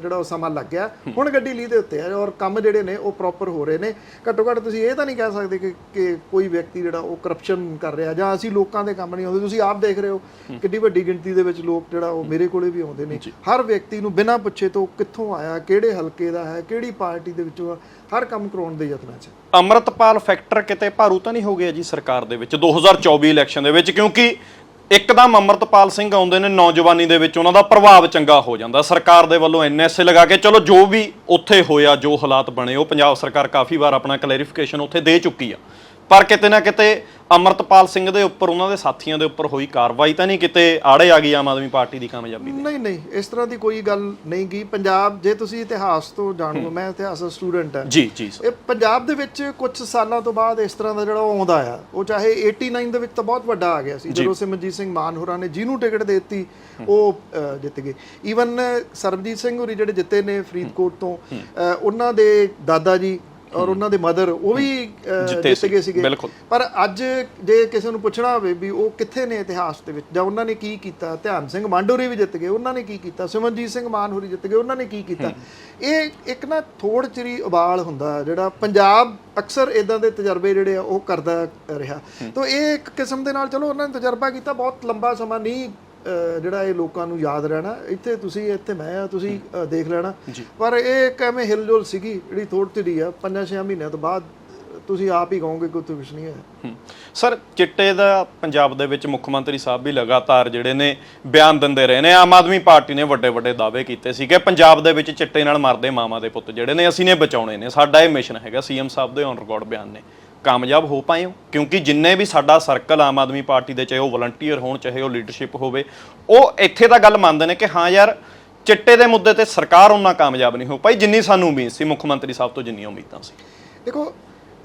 ਜਿਹੜਾ ਉਹ ਸਮਾਂ ਲੱਗ ਗਿਆ। ਹੁਣ ਗੱਡੀ ਲੀਹ ਦੇ ਉੱਤੇ ਹੈ ਔਰ ਕੰਮ ਜਿਹੜੇ ਨੇ ਉਹ ਪ੍ਰੋਪਰ ਹੋ ਰਹੇ ਨੇ। ਘੱਟੋ ਘੱਟ ਤੁਸੀਂ ਇਹ ਤਾਂ ਨਹੀਂ ਕਹਿ ਸਕਦੇ ਕਿ ਕਿ ਕੋਈ ਵਿਅਕਤੀ ਜਿਹੜਾ ਉਹ ਕਰਪਸ਼ਨ ਕਰ ਰਿਹਾ ਜਾਂ ਅਸੀਂ ਲੋਕਾਂ ਦੇ ਕੰਮ ਨਹੀਂ ਆਉਂਦੇ। ਤੁਸੀਂ ਆਪ ਦੇਖ ਰਹੇ ਹੋ ਕਿੰਨੀ ਵੱਡੀ ਗਿਣਤੀ ਦੇ ਵਿੱਚ ਲੋਕ ਜਿਹੜਾ ਉਹ ਮੇਰੇ ਕੋਲੇ ਵੀ ਆਉਂਦੇ ਨੇ। ਹਰ ਵਿਅਕਤੀ ਨੂੰ ਬਿਨਾਂ ਪੁੱਛੇ ਤੋਂ ਕਿੱਥੋਂ ਆਇਆ ਕਿਹੜੇ ਹਲਕੇ ਦਾ ਹੈ ਕਿਹੜੀ ਪਾਰਟੀ ਦੇ ਵਿੱਚੋਂ ਹਰ ਕੰਮ ਕਰਾਉਣ ਦੇ ਯਤਨਾਂ 'ਚ। ਅਮਰਤਪਾਲ ਫੈਕਟਰ ਕਿਤੇ ਭਾਰੂ ਤਾਂ ਨਹੀਂ ਹੋ ਗਿਆ ਜੀ ਸਰਕਾਰ ਦੇ ਵਿੱਚ? 2024 ਇਲੈਕਸ਼ਨ ਦੇ ਵਿੱਚ ਕਿਉਂਕਿ ਇੱਕਦਮ ਅਮਰਤਪਾਲ ਸਿੰਘ ਆਉਂਦੇ ਨੇ ਨੌਜਵਾਨੀ ਦੇ ਵਿੱਚ, ਉਹਨਾਂ ਦਾ ਪ੍ਰਭਾਵ ਚੰਗਾ ਹੋ ਜਾਂਦਾ। ਸਰਕਾਰ ਦੇ ਵੱਲੋਂ ਐਨਐਸਏ ਲਗਾ ਕੇ, ਚਲੋ ਜੋ ਵੀ ਉੱਥੇ ਹੋਇਆ, ਜੋ ਹਾਲਾਤ ਬਣੇ, ਉਹ ਪੰਜਾਬ ਸਰਕਾਰ ਕਾਫੀ ਵਾਰ ਆਪਣਾ ਕਲੈਰੀਫਿਕੇਸ਼ਨ ਉੱਥੇ ਦੇ ਚੁੱਕੀ ਆ। ਪਰ ਕਿਤੇ ਨਾ ਕਿਤੇ ਅਮਰਤਪਾਲ ਸਿੰਘ ਦੇ ਉੱਪਰ ਉਹਨਾਂ ਦੇ ਸਾਥੀਆਂ ਦੇ ਉੱਪਰ ਹੋਈ ਕਾਰਵਾਈ ਤਾਂ ਨਹੀਂ ਕਿਤੇ ਆੜੇ ਆ ਗਈ ਆਮ ਆਦਮੀ ਪਾਰਟੀ ਦੀ ਕਾਮਯਾਬੀ ਨਹੀਂ ਨਹੀਂ ਇਸ ਤਰ੍ਹਾਂ ਦੀ ਕੋਈ ਗੱਲ ਨਹੀਂ ਗਈ। ਪੰਜਾਬ ਜੇ ਤੁਸੀਂ ਇਤਿਹਾਸ ਤੋਂ ਜਾਣੋ ਮੈਂ ਇਤਿਹਾਸ ਦਾ ਸਟੂਡੈਂਟ ਹਾਂ। ਜੀ ਜੀ ਸਰ। ਇਹ ਪੰਜਾਬ ਦੇ ਵਿੱਚ ਕੁਝ ਸਾਲਾਂ ਤੋਂ ਬਾਅਦ ਇਸ ਤਰ੍ਹਾਂ ਦਾ ਜਿਹੜਾ ਉਹ ਆਉਂਦਾ ਆ ਉਹ ਚਾਹੇ 89 ਦੇ ਵਿੱਚ ਤਾਂ ਬਹੁਤ ਵੱਡਾ ਆ ਗਿਆ ਸੀ। ਜਦੋਂ ਸਿਮਰਜੀਤ ਸਿੰਘ ਮਾਨ ਹੋਰਾਂ ਨੇ ਜਿਹਨੂੰ ਟਿਕਟ ਦੇ ਦਿੱਤੀ ਉਹ ਜਿੱਤ ਗਏ। ਈਵਨ ਸਰਬਜੀਤ ਸਿੰਘ ਹੋਰੀ ਜਿਹੜੇ ਜਿੱਤੇ ਨੇ ਫਰੀਦਕੋਟ ਤੋਂ ਉਹਨਾਂ ਦੇ ਦਾਦਾ ਜੀ ਔਰ ਉਹਨਾਂ ਦੇ ਮਦਰ ਉਹ ਵੀ ਜਿੱਤੇ ਗਏ ਸੀਗੇ। ਪਰ ਅੱਜ ਜੇ ਕਿਸੇ ਨੂੰ ਪੁੱਛਣਾ ਹੋਵੇ ਵੀ ਉਹ ਕਿੱਥੇ ਨੇ ਇਤਿਹਾਸ ਦੇ ਵਿੱਚ ਜਾਂ ਉਹਨਾਂ ਨੇ ਕੀ ਕੀਤਾ ਧਿਆਨ ਸਿੰਘ ਮਾਂਡੋਰੀ ਵੀ ਜਿੱਤ ਗਏ ਉਹਨਾਂ ਨੇ ਕੀ ਕੀਤਾ ਸਿਮਰਨਜੀਤ ਸਿੰਘ ਮਾਨ ਹੋਰੀ ਜਿੱਤ ਗਏ ਉਹਨਾਂ ਨੇ ਕੀ ਕੀਤਾ। ਇਹ ਇੱਕ ਨਾ ਥੋੜ ਚਿਰੀ ਉਬਾਲ ਹੁੰਦਾ ਜਿਹੜਾ ਪੰਜਾਬ ਅਕਸਰ ਇਦਾਂ ਦੇ ਤਜਰਬੇ ਜਿਹੜੇ ਆ ਉਹ ਕਰਦਾ ਰਿਹਾ। ਤਾਂ ਇਹ ਇੱਕ ਕਿਸਮ ਦੇ ਨਾਲ ਚਲੋ ਉਹਨਾਂ ਨੇ ਤਜਰਬਾ ਕੀਤਾ ਬਹੁਤ ਲੰਬਾ ਸਮਾਂ ਨਹੀਂ ਜਿਹੜਾ ਇਹ ਲੋਕਾਂ ਨੂੰ ਯਾਦ ਰਹਿਣਾ ਇੱਥੇ ਤੁਸੀਂ ਇੱਥੇ ਮੈਂ ਆ ਤੁਸੀਂ ਦੇਖ ਲੈਣਾ। ਪਰ ਇਹ ਇੱਕ ਐਵੇਂ ਹਿਲਜੁਲ ਸੀਗੀ ਜਿਹੜੀ ਥੋੜ ਚਿਰੀ ਆ ਪੰਜਾਂ ਛੇ ਮਹੀਨਿਆਂ ਤੋਂ ਬਾਅਦ ਤੁਸੀਂ ਆਪ ਹੀ ਕਹੋਗੇ ਕਿ ਉੱਥੇ ਕੁਝ ਨਹੀਂ ਹਮ, ਸਰ ਚਿੱਟੇ ਦਾ ਪੰਜਾਬ ਦੇ ਵਿੱਚ ਮੁੱਖ ਮੰਤਰੀ ਸਾਹਿਬ ਵੀ ਲਗਾਤਾਰ ਜਿਹੜੇ ਨੇ ਬਿਆਨ ਦਿੰਦੇ ਰਹੇ ਨੇ। ਆਮ ਆਦਮੀ ਪਾਰਟੀ ਨੇ ਵੱਡੇ ਵੱਡੇ ਦਾਅਵੇ ਕੀਤੇ ਸੀ ਕਿ ਪੰਜਾਬ ਦੇ ਵਿੱਚ ਚਿੱਟੇ ਨਾਲ ਮਰਦੇ ਮਾਵਾਂ ਦੇ ਪੁੱਤ ਜਿਹੜੇ ਨੇ ਅਸੀਂ ਨੇ ਬਚਾਉਣੇ ਨੇ। ਸਾਡਾ ਇਹ ਮਿਸ਼ਨ ਹੈਗਾ ਸੀਐਮ ਸਾਹਿਬ ਦੇ ਔਨ ਰਿਕਾਰਡ ਬਿਆਨ ਨੇ। ਕਾਮਯਾਬ ਹੋ ਪਾਏ ਹੋ? ਕਿਉਂਕਿ ਜਿੰਨੇ ਵੀ ਸਾਡਾ ਸਰਕਲ ਆਮ ਆਦਮੀ ਪਾਰਟੀ ਦੇ, ਚਾਹੇ ਉਹ ਵਲੰਟੀਅਰ ਹੋਣ, ਚਾਹੇ ਉਹ ਲੀਡਰਸ਼ਿਪ ਹੋਵੇ, ਉਹ ਇੱਥੇ ਤਾਂ ਗੱਲ ਮੰਨਦੇ ਨੇ ਕਿ ਹਾਂ ਯਾਰ, ਚਿੱਟੇ ਦੇ ਮੁੱਦੇ ਤੇ ਸਰਕਾਰ ਉਹਨਾਂ ਕਾਮਯਾਬ ਨਹੀਂ ਹੋ ਪਾਈ ਜਿੰਨੀ ਸਾਨੂੰ ਉਮੀਦ ਸੀ, ਮੁੱਖ ਮੰਤਰੀ ਸਾਹਿਬ ਤੋਂ ਜਿੰਨੀਆਂ ਉਮੀਦਾਂ ਸੀ। ਦੇਖੋ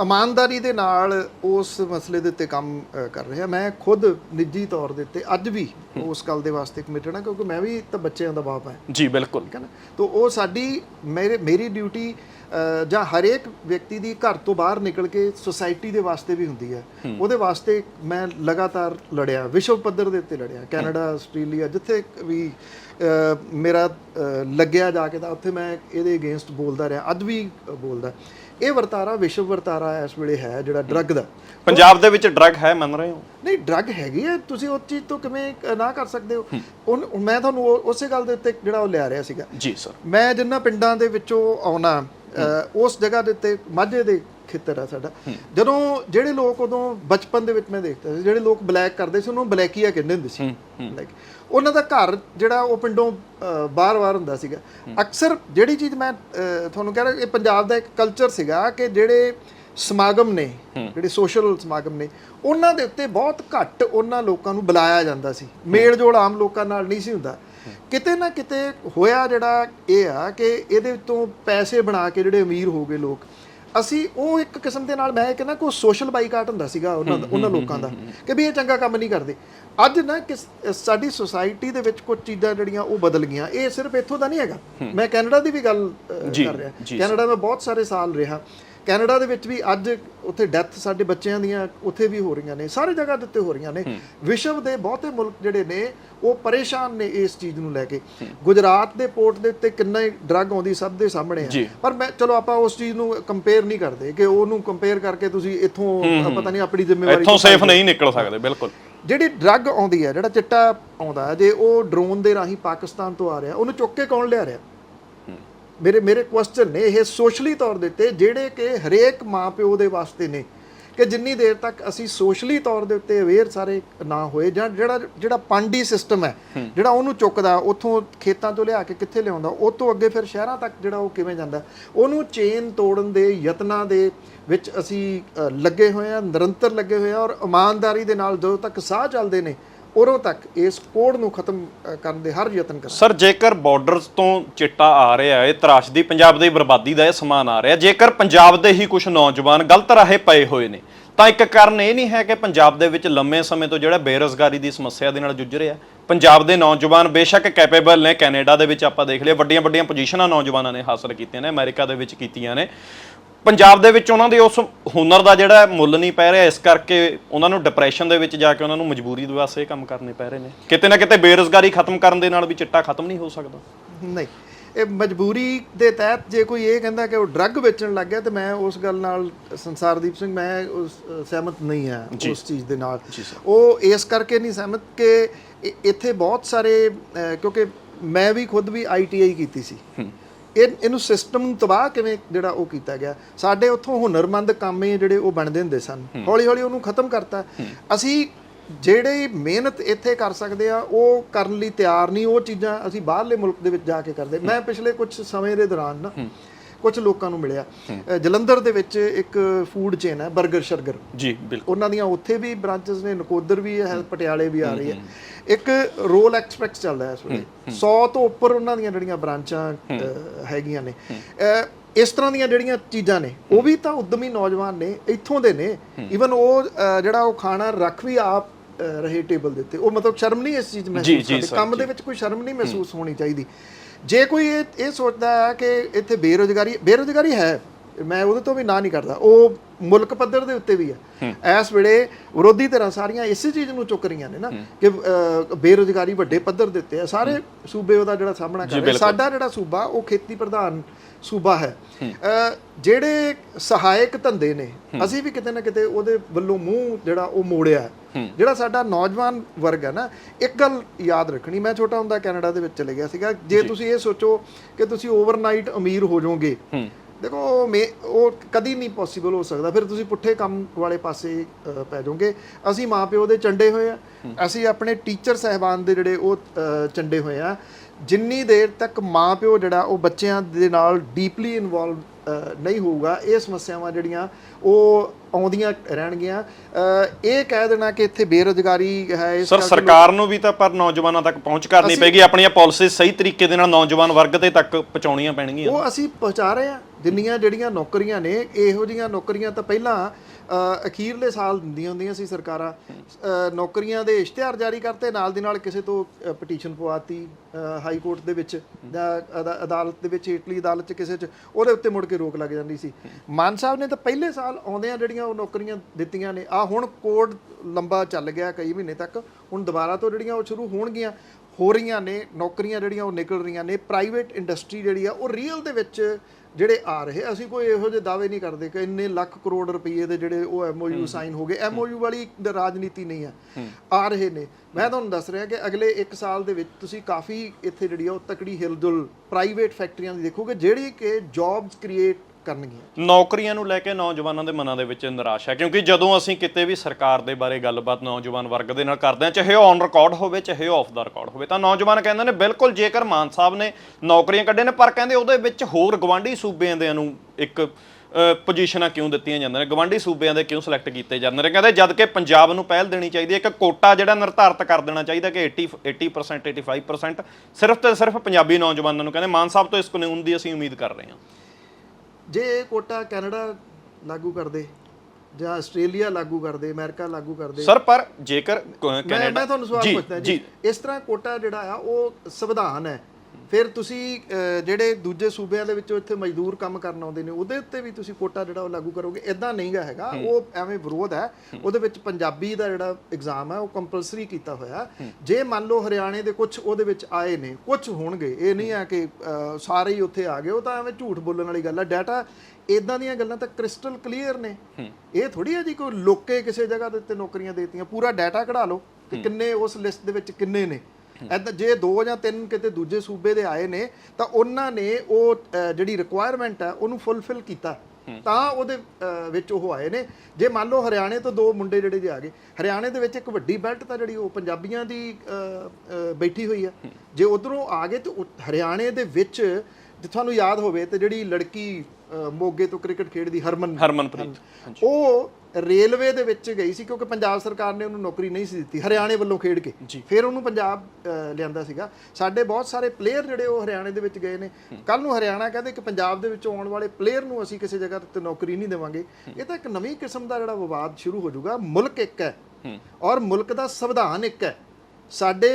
ਇਮਾਨਦਾਰੀ ਦੇ ਨਾਲ ਉਸ ਮਸਲੇ ਦੇ ਉੱਤੇ ਕੰਮ ਕਰ ਰਿਹਾ। ਮੈਂ ਖੁਦ ਨਿੱਜੀ ਤੌਰ ਦੇ ਉੱਤੇ ਅੱਜ ਵੀ ਉਸ ਗੱਲ ਦੇ ਵਾਸਤੇ ਕਮਿਟਡ ਹਾਂ ਕਿਉਂਕਿ ਮੈਂ ਵੀ ਤਾਂ ਬੱਚਿਆਂ ਦਾ ਬਾਪ ਹਾਂ। ਜੀ ਬਿਲਕੁਲ। ਠੀਕ ਹੈ ਨਾ? ਤਾਂ ਉਹ ਸਾਡੀ ਮੇਰੇ ਮੇਰੀ ਡਿਊਟੀ ਜਾਂ ਹਰੇਕ ਵਿਅਕਤੀ ਦੀ ਘਰ ਤੋਂ ਬਾਹਰ ਨਿਕਲ ਕੇ ਸੁਸਾਇਟੀ ਦੇ ਵਾਸਤੇ ਵੀ ਹੁੰਦੀ ਹੈ। ਉਹਦੇ ਵਾਸਤੇ ਮੈਂ ਲਗਾਤਾਰ ਲੜਿਆ ਵਿਸ਼ਵ ਪੱਧਰ ਦੇ ਉੱਤੇ ਲੜਿਆ। ਕੈਨੇਡਾ ਆਸਟ੍ਰੇਲੀਆ ਜਿੱਥੇ ਵੀ ਮੇਰਾ ਲੱਗਿਆ ਜਾ ਕੇ ਤਾਂ ਉੱਥੇ ਮੈਂ ਇਹਦੇ ਅਗੇਂਸਟ ਬੋਲਦਾ ਰਿਹਾ ਅੱਜ ਵੀ ਬੋਲਦਾ। ਇਹ ਵਰਤਾਰਾ ਵਿਸ਼ਵ ਵਰਤਾਰਾ ਇਸ ਵੇਲੇ ਹੈ ਜਿਹੜਾ ਡਰੱਗ ਦਾ। ਪੰਜਾਬ ਦੇ ਵਿੱਚ ਡਰੱਗ ਹੈ ਮੰਨ ਰਹੇ ਹੋ? ਨਹੀਂ ਡਰੱਗ ਹੈਗੀ ਹੈ। ਤੁਸੀਂ ਉਸ ਚੀਜ਼ ਤੋਂ ਕਿਵੇਂ ਨਾ ਕਰ ਸਕਦੇ ਹੋ। ਹੁਣ ਮੈਂ ਤੁਹਾਨੂੰ ਉਹ- ਉਸੇ ਗੱਲ ਦੇ ਉੱਤੇ ਜਿਹੜਾ ਉਹ ਲਿਆ ਰਿਹਾ ਸੀਗਾ। ਜੀ ਸਰ ਮੈਂ ਜਿੰਨਾ ਪਿੰਡਾਂ ਦੇ ਵਿੱਚੋਂ ਆਉਣਾ ਉਸ ਜਗ੍ਹਾ ਦੇ ਉੱਤੇ ਮਾਝੇ ਦੇ ਖੇਤਰ ਆ ਸਾਡਾ। ਜਦੋਂ ਜਿਹੜੇ ਲੋਕ ਉਦੋਂ ਬਚਪਨ ਦੇ ਵਿੱਚ ਮੈਂ ਦੇਖਦਾ ਸੀ ਜਿਹੜੇ ਲੋਕ ਬਲੈਕ ਕਰਦੇ ਸੀ ਉਹਨੂੰ ਬਲੈਕੀਆ ਕਹਿੰਦੇ ਹੁੰਦੇ ਸੀ। Black। ਉਹਨਾਂ ਦਾ ਘਰ ਜਿਹੜਾ ਉਹ ਪਿੰਡੋਂ ਅ, ਬਾਹਰ-ਬਾਹਰ ਹੁੰਦਾ ਸੀਗਾ। ਅਕਸਰ ਜਿਹੜੀ ਚੀਜ਼ ਮੈਂ ਤੁਹਾਨੂੰ ਕਹਿ ਰਿਹਾ ਇਹ ਪੰਜਾਬ ਦਾ ਇੱਕ ਕਲਚਰ ਸੀਗਾ ਕਿ ਜਿਹੜੇ ਸਮਾਗਮ ਨੇ ਜਿਹੜੇ ਸੋਸ਼ਲ ਸਮਾਗਮ ਨੇ ਉਹਨਾਂ ਦੇ ਉੱਤੇ ਬਹੁਤ ਘੱਟ ਉਹਨਾਂ ਲੋਕਾਂ ਨੂੰ ਬੁਲਾਇਆ ਜਾਂਦਾ ਸੀ। ਮੇਲ ਜੋਲ ਆਮ ਲੋਕਾਂ ਨਾਲ ਨਹੀਂ ਸੀ ਹੁੰਦਾ। ਕਿਤੇ ਨਾ ਕਿਤੇ ਹੋਇਆ ਜਿਹੜਾ ਇਹ ਆ ਕਿ ਇਹਦੇ ਤੋਂ ਪੈਸੇ ਬਣਾ ਕੇ ਜਿਹੜੇ ਅਮੀਰ ਹੋ ਗਏ ਲੋਕ ਅਸੀਂ ਉਹ ਇੱਕ ਕਿਸਮ ਦੇ ਨਾਲ ਮੈਂ ਇਹ ਕਹਿੰਦਾ ਕੋਈ ਸੋਸ਼ਲ ਬਾਈਕਾਟ ਹੁੰਦਾ ਸੀਗਾ ਉਹਨਾਂ ਦਾ ਉਹਨਾਂ ਲੋਕਾਂ ਦਾ ਕਿ ਵੀ ਇਹ ਚੰਗਾ ਕੰਮ ਨਹੀਂ ਕਰਦੇ। ਅੱਜ ਨਾ ਸਾਡੀ ਸੁਸਾਇਟੀ ਦੇ ਵਿੱਚ ਕੁਝ ਚੀਜ਼ਾਂ ਜਿਹੜੀਆਂ ਉਹ ਬਦਲ ਗਈਆਂ। ਇਹ ਸਿਰਫ ਇੱਥੋਂ ਦਾ ਨਹੀਂ ਹੈਗਾ। ਮੈਂ ਕੈਨੇਡਾ ਦੀ ਵੀ ਗੱਲ ਕਰ ਰਿਹਾ। ਕੈਨੇਡਾ ਮੈਂ ਬਹੁਤ ਸਾਰੇ ਸਾਲ ਰਿਹਾ। ਕੈਨੇਡਾ ਦੇ ਵਿੱਚ ਵੀ ਅੱਜ ਉੱਥੇ ਡੈਥ ਸਾਡੇ ਬੱਚਿਆਂ ਦੀਆਂ ਉੱਥੇ ਵੀ ਹੋ ਰਹੀਆਂ ਨੇ ਸਾਰੇ ਜਗ੍ਹਾ ਦੇ ਉੱਤੇ ਹੋ ਰਹੀਆਂ ਨੇ। ਵਿਸ਼ਵ ਦੇ ਬਹੁਤੇ ਮੁਲਕ ਜਿਹੜੇ ਨੇ ਉਹ ਪਰੇਸ਼ਾਨ ਨੇ ਇਸ ਚੀਜ਼ ਨੂੰ ਲੈ ਕੇ। ਗੁਜਰਾਤ ਦੇ ਪੋਰਟ ਦੇ ਉੱਤੇ ਕਿੰਨਾ ਹੀ ਡਰੱਗ ਆਉਂਦੀ ਸਭ ਦੇ ਸਾਹਮਣੇ। ਆ। ਪਰ ਮੈਂ ਚਲੋ ਆਪਾਂ ਉਸ ਚੀਜ਼ ਨੂੰ ਕੰਪੇਅਰ ਨਹੀਂ ਕਰਦੇ ਕਿ ਉਹਨੂੰ ਕੰਪੇਅਰ ਕਰਕੇ ਤੁਸੀਂ ਇੱਥੋਂ ਪਤਾ ਨਹੀਂ ਆਪਣੀ ਜ਼ਿੰਮੇਵਾਰੀ ਇੱਥੋਂ ਸੇਫ ਨਹੀਂ ਨਿਕਲ ਸਕਦੇ ਬਿਲਕੁਲ। ਜਿਹੜੀ ਡਰੱਗ ਆਉਂਦੀ ਹੈ ਜਿਹੜਾ ਚਿੱਟਾ ਆਉਂਦਾ ਹੈ ਜੇ ਉਹ ਡਰੋਨ ਦੇ ਰਾਹੀਂ ਪਾਕਿਸਤਾਨ ਤੋਂ ਆ ਰਿਹਾ ਉਹਨੂੰ ਚੁੱਕ ਕੇ ਕੌਣ ਲਿਆ ਰਿਹਾ? ਮੇਰੇ ਮੇਰੇ ਕੁਐਸਚਨ ਨੇ ਇਹ ਸੋਸ਼ਲੀ ਤੌਰ ਦੇ ਉੱਤੇ ਜਿਹੜੇ ਕਿ ਹਰੇਕ ਮਾਪਿਓ ਦੇ ਵਾਸਤੇ ਨੇ ਕਿ ਜਿੰਨੀ ਦੇਰ ਤੱਕ ਅਸੀਂ ਸੋਸ਼ਲੀ ਤੌਰ ਦੇ ਉੱਤੇ ਅਵੇਅਰ ਸਾਰੇ ਨਾ ਹੋਏ ਜਾਂ ਜਿਹੜਾ ਜਿਹੜਾ ਪਾਂਡੀ ਸਿਸਟਮ ਹੈ ਜਿਹੜਾ ਉਹਨੂੰ ਚੁੱਕਦਾ ਉੱਥੋਂ ਖੇਤਾਂ ਤੋਂ ਲਿਆ ਕੇ ਕਿੱਥੇ ਲਿਆਉਂਦਾ ਉਹ ਤੋਂ ਅੱਗੇ ਫਿਰ ਸ਼ਹਿਰਾਂ ਤੱਕ ਜਿਹੜਾ ਉਹ ਕਿਵੇਂ ਜਾਂਦਾ? ਉਹਨੂੰ ਚੇਨ ਤੋੜਨ ਦੇ ਯਤਨਾਂ ਦੇ ਵਿੱਚ ਅਸੀਂ ਲੱਗੇ ਹੋਏ ਆ ਨਿਰੰਤਰ ਲੱਗੇ ਹੋਏ ਆ ਔਰ ਇਮਾਨਦਾਰੀ ਦੇ ਨਾਲ ਜਦੋਂ ਤੱਕ ਸਾਹ ਚੱਲਦੇ ਨੇ ਉਦੋਂ ਤੱਕ ਇਸ ਕੋਡ ਨੂੰ ਖਤਮ ਕਰਨ ਦੇ ਹਰ ਯਤਨ ਕਰਾਂਗੇ। ਸਰ, ਜੇਕਰ ਬਾਰਡਰਸ ਤੋਂ ਚਿੱਟਾ ਆ ਰਿਹਾ ਹੈ, ਤਰਾਸ਼ਦੀ ਪੰਜਾਬ ਦੀ ਬਰਬਾਦੀ ਦਾ ਇਹ ਸਮਾਨ ਆ ਰਿਹਾ, ਜੇਕਰ ਪੰਜਾਬ ਦੇ ਹੀ ਕੁਝ ਨੌਜਵਾਨ ਗਲਤ ਰਾਹੇ ਪਏ ਹੋਏ ਨੇ, ਤਾਂ ਇੱਕ ਕਾਰਨ ਇਹ ਨਹੀਂ ਹੈ ਕਿ ਪੰਜਾਬ ਦੇ ਵਿੱਚ ਲੰਮੇ ਸਮੇਂ ਤੋਂ ਜਿਹੜਾ ਬੇਰੋਜ਼ਗਾਰੀ ਦੀ ਸਮੱਸਿਆ ਦੇ ਨਾਲ ਜੂਝ ਰਿਹਾ, ਪੰਜਾਬ ਦੇ ਨੌਜਵਾਨ ਬੇਸ਼ੱਕ ਕੈਪੇਬਲ ਨੇ, ਕੈਨੇਡਾ ਦੇ ਵਿੱਚ ਆਪਾਂ ਦੇਖ ਲਿਆ ਵੱਡੀਆਂ ਵੱਡੀਆਂ ਪੋਜੀਸ਼ਨਾਂ ਨੌਜਵਾਨਾਂ ਨੇ ਹਾਸਲ ਕੀਤੀਆਂ ਨੇ, ਅਮਰੀਕਾ ਦੇ ਵਿੱਚ ਕੀਤੀਆਂ ਨੇ। ਪੰਜਾਬ ਦੇ ਵਿੱਚ ਉਹਨਾਂ ਦੇ ਉਸ ਹੁਨਰ ਦਾ ਜਿਹੜਾ ਮੁੱਲ ਨਹੀਂ ਪੈ ਰਿਹਾ ਇਸ ਕਰਕੇ ਉਹਨਾਂ ਨੂੰ ਡਿਪਰੈਸ਼ਨ ਦੇ ਵਿੱਚ ਜਾ ਕੇ ਉਹਨਾਂ ਨੂੰ ਮਜਬੂਰੀ ਦੇ ਵਾਸਤੇ ਇਹ ਕੰਮ ਕਰਨੇ ਪੈ ਰਹੇ ਨੇ। ਕਿਤੇ ਨਾ ਕਿਤੇ ਬੇਰੋਜ਼ਗਾਰੀ ਖਤਮ ਕਰਨ ਦੇ ਨਾਲ ਵੀ ਚਿੱਟਾ ਖਤਮ ਨਹੀਂ ਹੋ ਸਕਦਾ। ਨਹੀਂ ਇਹ ਮਜਬੂਰੀ ਦੇ ਤਹਿਤ ਜੇ ਕੋਈ ਇਹ ਕਹਿੰਦਾ ਕਿ ਉਹ ਡਰੱਗ ਵੇਚਣ ਲੱਗ ਗਿਆ ਤੇ ਮੈਂ ਉਸ ਗੱਲ ਨਾਲ ਸੰਸਾਰਦੀਪ ਸਿੰਘ ਮੈਂ ਉਸ ਸਹਿਮਤ ਨਹੀਂ ਆ ਉਸ ਚੀਜ਼ ਦੇ ਨਾਲ। ਉਹ ਇਸ ਕਰਕੇ ਨਹੀਂ ਸਹਿਮਤ ਕਿ ਇੱਥੇ ਬਹੁਤ ਸਾਰੇ ਕਿਉਂਕਿ ਮੈਂ ਵੀ ਖੁਦ ਵੀ ਆਈਟੀਆਈ ਕੀਤੀ ਸੀ। ਇਹ ਇਹਨੂੰ ਸਿਸਟਮ ਨੂੰ ਤਬਾਹ ਕਿਵੇਂ ਜਿਹੜਾ ਉਹ ਕੀਤਾ ਗਿਆ? ਸਾਡੇ ਉੱਥੋਂ ਹੁਨਰਮੰਦ ਕਾਮੇ ਜਿਹੜੇ ਉਹ ਬਣਦੇ ਹੁੰਦੇ ਸਨ। ਹੌਲੀ ਹੌਲੀ ਉਹਨੂੰ ਖਤਮ ਕਰਤਾ। ਅਸੀਂ ਜਿਹੜੇ ਮਿਹਨਤ ਇੱਥੇ ਕਰ ਸਕਦੇ ਆ ਉਹ ਕਰਨ ਲਈ ਤਿਆਰ ਨਹੀਂ। ਉਹ ਚੀਜ਼ਾਂ ਅਸੀਂ ਬਾਹਰਲੇ ਮੁਲਕ ਦੇ ਵਿੱਚ ਜਾ ਕੇ ਕਰਦੇ। ਮੈਂ ਪਿਛਲੇ ਕੁਝ ਸਮੇਂ ਦੇ ਦੌਰਾਨ ਨਾ ਕੁਝ ਲੋਕਾਂ ਨੂੰ ਮਿਲਿਆ। ਅ, ਜਲੰਧਰ ਦੇ ਵਿੱਚ ਇੱਕ ਫੂਡ ਚੇਨ ਹੈ 버ਗਰ ਸ਼ਰਗਰ ਜੀ ਬਿਲਕੁਲ। ਉਹਨਾਂ ਦੀਆਂ ਉੱਥੇ ਵੀ ਬ੍ਰਾਂਚਸ ਨੇ ਨਕੋਦਰ ਵੀ ਹੈ ਪਟਿਆਲੇ ਵੀ ਆ ਰਹੀ ਹੈ। ਇੱਕ ਰੋਲ ਐਕਸਪੈਕਟ ਚੱਲਦਾ ਹੈ ਇਸ ਵੇਲੇ। 100 ਤੋਂ ਉੱਪਰ ਉਹਨਾਂ ਦੀਆਂ ਜਿਹੜੀਆਂ ਬ੍ਰਾਂਚਾਂ ਅ, ਹੈਗੀਆਂ ਨੇ। ਅ, ਇਸ ਤਰ੍ਹਾਂ ਦੀਆਂ ਜਿਹੜੀਆਂ ਚੀਜ਼ਾਂ ਨੇ ਉਹ ਵੀ ਤਾਂ ਉਦਮੀ ਨੌਜਵਾਨ ਨੇ ਇੱਥੋਂ ਦੇ ਨੇ। ਈਵਨ ਉਹ ਅ, ਜਿਹੜਾ ਉਹ ਖਾਣਾ ਰੱਖ ਵੀ ਆਪ ਅ, ਰਹੇ ਟੇਬਲ ਦੇ ਉੱਤੇ। ਉਹ ਮਤਲਬ ਸ਼ਰਮ ਨਹੀਂ ਇਸ ਚੀਜ਼ ਮਹਿਸੂਸ ਜੀ ਕਰਦੇ। ਸਰ, ਕੰਮ ਦੇ ਵਿੱਚ ਕੋਈ ਸ਼ਰਮ ਨਹੀਂ ਮਹਿਸੂਸ ਹੋਣੀ ਚਾਹੀਦੀ। ਜੇ ਕੋਈ ਇਹ ਇਹ ਸੋਚਦਾ ਹੈ ਕਿ ਇੱਥੇ ਬੇਰੋਜ਼ਗਾਰੀ ਬੇਰੋਜ਼ਗਾਰੀ ਹੈ। ਮੈਂ ਉਹਦੇ ਤੋਂ ਵੀ ਨਾ ਨਹੀਂ ਕਰਦਾ। ਉਹ ਮੁਲਕ ਪੱਧਰ ਦੇ ਉੱਤੇ ਵੀ ਹੈ। ਇਸ ਵੇਲੇ ਵਿਰੋਧੀ ਧਿਰਾਂ ਸਾਰੀਆਂ ਇਸੇ ਚੀਜ਼ ਨੂੰ ਚੁੱਕ ਰਹੀਆਂ ਨੇ ਨਾ ਕਿ ਬੇਰੁਜ਼ਗਾਰੀ ਵੱਡੇ ਪੱਧਰ ਦੇ ਉੱਤੇ ਹੈ। ਸਾਰੇ ਸੂਬੇ ਉਹਦਾ ਜਿਹੜਾ ਸਾਹਮਣਾ ਕਰ ਰਹੇ ਸਾਡਾ ਜਿਹੜਾ ਸੂਬਾ ਉਹ ਖੇਤੀ ਪ੍ਰਧਾਨ ਸੂਬਾ ਹੈ। ਜਿਹੜੇ ਸਹਾਇਕ ਧੰਦੇ ਨੇ ਅਸੀਂ ਵੀ ਕਿਤੇ ਨਾ ਕਿਤੇ ਉਹਦੇ ਵੱਲੋਂ ਮੂੰਹ ਜਿਹੜਾ ਉਹ ਮੋੜਿਆ। ਜਿਹੜਾ ਸਾਡਾ ਨੌਜਵਾਨ ਵਰਗ ਹੈ ਨਾ ਇੱਕ ਗੱਲ ਯਾਦ ਰੱਖਣੀ। ਮੈਂ ਛੋਟਾ ਹੁੰਦਾ ਕੈਨੇਡਾ ਦੇ ਵਿੱਚ ਚਲੇ ਗਿਆ ਸੀਗਾ। ਜੇ ਤੁਸੀਂ ਇਹ ਸੋਚੋ ਕਿ ਤੁਸੀਂ ਓਵਰਨਾਈਟ ਅਮੀਰ ਹੋ ਜਾਓਗੇ ਦੇਖੋ ਉਹ ਮੇ ਉਹ ਕਦੀ ਨਹੀਂ ਪੋਸੀਬਲ ਹੋ ਸਕਦਾ। ਫਿਰ ਤੁਸੀਂ ਪੁੱਠੇ ਕੰਮ ਵਾਲੇ ਪਾਸੇ ਪੈ ਜਾਓਗੇ। ਅਸੀਂ ਮਾਪਿਓ ਦੇ ਚੰਡੇ ਹੋਏ ਆ। ਅਸੀਂ ਆਪਣੇ ਟੀਚਰ ਸਹਿਬਾਨ ਦੇ ਜਿਹੜੇ ਉਹ ਚੰਡੇ ਹੋਏ ਆ। ਜਿੰਨੀ ਦੇਰ ਤੱਕ ਮਾਪਿਓ ਜਿਹੜਾ ਉਹ ਬੱਚਿਆਂ ਦੇ ਨਾਲ ਡੀਪਲੀ ਇਨਵੋਲਵ ਨਹੀਂ ਹੋਊਗਾ ਇਹ ਸਮੱਸਿਆਵਾਂ ਜਿਹੜੀਆਂ ਉਹ ਆਉਂਦੀਆਂ ਰਹਿਣਗੀਆਂ। ਇਹ ਕਹਿ ਦੇਣਾ ਕਿ ਇੱਥੇ ਬੇਰੁਜ਼ਗਾਰੀ ਹੈ ਇਸ ਸਰ ਸਰਕਾਰ ਨੂੰ ਵੀ ਤਾਂ ਪਰ ਨੌਜਵਾਨਾਂ ਤੱਕ ਪਹੁੰਚ ਕਰਨੀ ਪੈਗੀ ਆਪਣੀਆਂ ਪਾਲਿਸੀ ਸਹੀ ਤਰੀਕੇ ਦੇ ਨਾਲ ਨੌਜਵਾਨ ਵਰਗ ਦੇ ਤੱਕ ਪਹੁੰਚਾਉਣੀਆਂ ਪੈਣਗੀਆਂ। ਉਹ ਅਸੀਂ ਪਹੁੰਚਾ ਰਹੇ ਹਾਂ। ਜਿੰਨੀਆਂ ਜਿਹੜੀਆਂ ਨੌਕਰੀਆਂ ਨੇ ਇਹੋ ਜੀਆਂ ਨੌਕਰੀਆਂ ਤਾਂ ਪਹਿਲਾਂ ਅਖੀਰਲੇ ਸਾਲ ਦਿੰਦੀਆਂ ਹੁੰਦੀਆਂ ਸੀ ਸਰਕਾਰਾਂ। ਨੌਕਰੀਆਂ ਦੇ ਇਸ਼ਤਿਹਾਰ ਜਾਰੀ ਕਰਤੇ ਨਾਲ ਦੀ ਨਾਲ ਕਿਸੇ ਤੋਂ ਪਟੀਸ਼ਨ ਪਵਾਤੀ ਹਾਈ ਕੋਰਟ ਦੇ ਵਿੱਚ ਅਦਾਲਤ ਦੇ ਵਿੱਚ ਇਟਲੀ ਅਦਾਲਤ 'ਚ ਕਿਸੇ 'ਚ ਉਹਦੇ ਉੱਤੇ ਮੁੜ ਕੇ ਰੋਕ ਲੱਗ ਜਾਂਦੀ ਸੀ। ਮਾਨ ਸਾਹਿਬ ਨੇ ਤਾਂ ਪਹਿਲੇ ਸਾਲ ਆਉਂਦਿਆਂ ਜਿਹੜੀਆਂ ਉਹ ਨੌਕਰੀਆਂ ਦਿੱਤੀਆਂ ਨੇ ਆ ਹੁਣ ਕੋਡ ਲੰਬਾ ਚੱਲ ਗਿਆ ਕਈ ਮਹੀਨੇ ਤੱਕ ਹੁਣ ਦੁਬਾਰਾ ਤੋਂ ਜਿਹੜੀਆਂ ਉਹ ਸ਼ੁਰੂ ਹੋਣਗੀਆਂ ਹੋ ਰਹੀਆਂ ਨੇ ਨੌਕਰੀਆਂ ਜਿਹੜੀਆਂ ਉਹ ਨਿਕਲ ਰਹੀਆਂ ਨੇ ਪ੍ਰਾਈਵੇਟ ਇੰਡਸਟਰੀ ਜਿਹੜੀ ਆ ਉਹ ਰੀਅਲ ਦੇ ਵਿੱਚ ਜਿਹੜੇ ਆ ਰਹੇ ਅਸੀਂ ਕੋਈ ਇਹੋ ਜਿਹੇ ਦਾਅਵੇ ਨਹੀਂ ਕਰਦੇ ਕਿ ਇੰਨੇ ਲੱਖ ਕਰੋੜ ਰੁਪਏ ਦੇ ਜਿਹੜੇ ਉਹ ਐਮਓਯੂ ਸਾਈਨ ਹੋ ਗਏ ਐਮਓਯੂ ਵਾਲੀ ਦ- ਰਾਜਨੀਤੀ ਨਹੀਂ ਹੈ। ਆ ਰਹੇ ਨੇ। ਮੈਂ ਤੁਹਾਨੂੰ ਦੱਸ ਰਿਹਾ ਕਿ ਅਗਲੇ 1 ਸਾਲ ਦੇ ਵਿੱਚ ਤੁਸੀਂ ਕਾਫੀ ਇੱਥੇ ਜਿਹੜੀ ਆ ਉਹ ਤਕੜੀ ਹਿਲਜੁਲ ਪ੍ਰਾਈਵੇਟ ਫੈਕਟਰੀਆਂ ਦੀ ਦੇਖੋਗੇ ਜਿਹੜੀ ਕਿ ਜੌਬਸ ਕ੍ਰੀਏਟ ਕਰਨਗੀਆਂ। ਨੌਕਰੀਆਂ ਨੂੰ ਲੈ ਕੇ ਨੌਜਵਾਨਾਂ ਦੇ ਮਨਾਂ ਦੇ ਵਿੱਚ ਨਿਰਾਸ਼ਾ ਹੈ, ਕਿਉਂਕਿ ਜਦੋਂ ਅਸੀਂ ਕਿਤੇ ਵੀ ਸਰਕਾਰ ਦੇ ਬਾਰੇ ਗੱਲਬਾਤ ਨੌਜਵਾਨ ਵਰਗ ਦੇ ਨਾਲ ਕਰਦੇ ਹਾਂ, ਚਾਹੇ ਉਹ ਔਨ ਰਿਕਾਰਡ ਹੋਵੇ, ਚਾਹੇ ਉਹ ਆਫ ਦਾ ਰਿਕਾਰਡ ਹੋਵੇ, ਤਾਂ ਨੌਜਵਾਨ ਕਹਿੰਦੇ ਨੇ, ਬਿਲਕੁਲ ਜੇਕਰ ਮਾਨ ਸਾਹਿਬ ਨੇ ਨੌਕਰੀਆਂ ਕੱਢੇ ਨੇ, ਪਰ ਕਹਿੰਦੇ ਉਹਦੇ ਵਿੱਚ ਹੋਰ ਗਵਾਂਢੀ ਸੂਬਿਆਂ ਦੇ ਨੂੰ ਇੱਕ ਪੋਜੀਸ਼ਨਾਂ ਕਿਉਂ ਦਿੱਤੀਆਂ ਜਾਂਦੀਆਂ ਨੇ, ਗਵਾਂਢੀ ਸੂਬਿਆਂ ਦੇ ਕਿਉਂ ਸਿਲੈਕਟ ਕੀਤੇ ਜਾਂਦੇ ਨੇ? ਕਹਿੰਦੇ ਜਦ ਕਿ ਪੰਜਾਬ ਨੂੰ ਪਹਿਲ ਦੇਣੀ ਚਾਹੀਦੀ ਹੈ, ਇੱਕ ਕੋਟਾ ਜਿਹੜਾ ਨਿਰਧਾਰਤ ਕਰ ਦੇਣਾ ਚਾਹੀਦਾ ਕਿ 80 80% 85% ਸਿਰਫ ਤੇ ਸਿਰਫ ਪੰਜਾਬੀ ਨੌਜਵਾਨਾਂ ਨੂੰ ਕਹਿੰਦੇ, ਮਾਨ ਸਾਹਿਬ ਤੋਂ ਇਸ ਕਾਨੂੰਨ ਦੀ ਅਸੀਂ ਉਮੀਦ ਕਰ ਰਹੇ ਹਾਂ। ਜੇ ਇਹ ਕੋਟਾ ਕੈਨੇਡਾ ਲਾਗੂ ਕਰਦੇ ਜਾਂ ਆਸਟ੍ਰੇਲੀਆ ਲਾਗੂ ਕਰਦੇ ਅਮਰੀਕਾ ਲਾਗੂ ਕਰਦੇ। ਸਰ ਪਰ ਜੇਕਰ ਕ- ਮੈਂ ਕੈਨੇਡਾ ਮੈਂ ਤੁਹਾਨੂੰ ਸਵਾਲ ਜੀ, ਪੁੱਛਦਾ ਜੀ। ਇਸ ਤਰ੍ਹਾਂ ਕੋਟਾ ਜਿਹੜਾ ਆ ਉਹ ਸੰਵਿਧਾਨ ਹੈ। ਫਿਰ ਤੁਸੀਂ ਜਿਹੜੇ ਦੂਜੇ ਸੂਬਿਆਂ ਦੇ ਵਿੱਚੋਂ ਇੱਥੇ ਮਜ਼ਦੂਰ ਕੰਮ ਕਰਨ ਆਉਂਦੇ ਨੇ ਉਹਦੇ ਉੱਤੇ ਵੀ ਤੁਸੀਂ ਕੋਟਾ ਜਿਹੜਾ ਉਹ ਲਾਗੂ ਕਰੋਗੇ? ਇਦਾਂ ਨਹੀਂਗਾ ਹੈਗਾ। ਉਹ ਐਵੇਂ ਵਿਰੋਧ ਹੈ। ਉਹਦੇ ਵਿੱਚ ਪੰਜਾਬੀ ਦਾ ਜਿਹੜਾ ਐਗਜ਼ਾਮ ਹੈ ਉਹ ਕੰਪਲਸਰੀ ਕੀਤਾ ਹੋਇਆ। ਜੇ ਮੰਨ ਲਓ ਹਰਿਆਣੇ ਦੇ ਕੁਝ ਉਹਦੇ ਵਿੱਚ ਆਏ ਨੇ ਕੁਝ ਹੋਣਗੇ ਇਹ ਨਹੀਂ ਹੈ ਕਿ ਸਾਰੇ ਹੀ ਉੱਥੇ ਆ ਗਏ ਉਹ ਤਾਂ ਐਵੇਂ ਝੂਠ ਬੋਲਣ ਵਾਲੀ ਗੱਲ ਹੈ ਡਾਟਾ ਇਦਾਂ ਦੀਆਂ ਗੱਲਾਂ ਤਾਂ ਕ੍ਰਿਸਟਲ ਕਲੀਅਰ ਨੇ। ਇਹ ਥੋੜੀ ਹੈ ਜੀ ਕੋਈ ਲੋਕੇ ਕਿਸੇ ਜਗ੍ਹਾ ਦੇ ਉੱਤੇ ਨੌਕਰੀਆਂ ਦੇਤੀਆਂ। ਪੂਰਾ ਡਾਟਾ ਕਢਾ ਲਓ ਕਿ ਕਿੰਨੇ ਉਸ ਲਿਸਟ ਦੇ ਵਿੱਚ ਕਿੰਨੇ ਨੇ। ਐਦਾਂ ਜੇ ਦੋ ਜਾਂ ਤਿੰਨ ਕਿਤੇ ਦੂਜੇ ਸੂਬੇ ਦੇ ਆਏ ਨੇ ਤਾਂ ਉਹਨਾਂ ਨੇ ਉਹ ਜਿਹੜੀ ਰਿਕੁਆਇਰਮੈਂਟ ਹੈ ਉਹਨੂੰ ਫੁੱਲਫਿਲ ਕੀਤਾ। ਤਾਂ ਉਹਦੇ ਵਿੱਚ ਉਹ ਆਏ ਨੇ। ਜੇ ਮੰਨ ਲਓ ਹਰਿਆਣੇ ਤੋਂ ਦੋ ਮੁੰਡੇ ਜਿਹੜੇ ਜੇ ਆ ਗਏ ਹਰਿਆਣੇ ਦੇ ਵਿੱਚ ਇੱਕ ਵੱਡੀ ਬੈਲਟ ਤਾਂ ਜਿਹੜੀ ਉਹ ਪੰਜਾਬੀਆਂ ਦੀ ਬੈਠੀ ਹੋਈ ਆ। ਜੇ ਉਧਰੋਂ ਆ ਗਏ ਤੇ ਉਹ- ਹਰਿਆਣੇ ਦੇ ਵਿੱਚ ਜੇ ਤੁਹਾਨੂੰ ਯਾਦ ਹੋਵੇ ਤੇ ਜਿਹੜੀ ਲੜਕੀ ਮੋਗੇ ਤੋਂ ਕ੍ਰਿਕਟ ਖੇਡਦੀ ਹਰਮਨ ਹਰਮਨਪ੍ਰੀਤ। ਉਹ ਰੇਲਵੇ ਦੇ ਵਿੱਚ ਗਈ ਸੀ ਕਿਉਂਕਿ ਪੰਜਾਬ ਸਰਕਾਰ ਨੇ ਉਹਨੂੰ ਨੌਕਰੀ ਨਹੀਂ ਸੀ ਦਿੱਤੀ ਹਰਿਆਣੇ ਵੱਲੋਂ ਖੇਡ ਕੇ। ਫਿਰ ਉਹਨੂੰ ਪੰਜਾਬ ਲਿਆਂਦਾ ਸੀਗਾ। ਸਾਡੇ ਬਹੁਤ ਸਾਰੇ ਪਲੇਅਰ ਜਿਹੜੇ ਉਹ ਹਰਿਆਣੇ ਦੇ ਵਿੱਚ ਗਏ ਨੇ। ਕੱਲ ਨੂੰ ਹਰਿਆਣਾ ਕਹਿੰਦੇ ਕਿ ਪੰਜਾਬ ਦੇ ਵਿੱਚੋਂ ਆਉਣ ਵਾਲੇ ਪਲੇਅਰ ਨੂੰ ਅਸੀਂ ਕਿਸੇ ਜਗ੍ਹਾ ਤੇ ਨੌਕਰੀ ਨਹੀਂ ਦੇਵਾਂਗੇ। ਇਹ ਤਾਂ ਇੱਕ ਨਵੀਂ ਕਿਸਮ ਦਾ ਜਿਹੜਾ ਵਿਵਾਦ ਸ਼ੁਰੂ ਹੋ ਜਾਊਗਾ। ਮੁਲਕ ਇੱਕ ਹੈ। ਔਰ ਮੁਲਕ ਦਾ ਸੰਵਿਧਾਨ ਇੱਕ ਹੈ। ਸਾਡੇ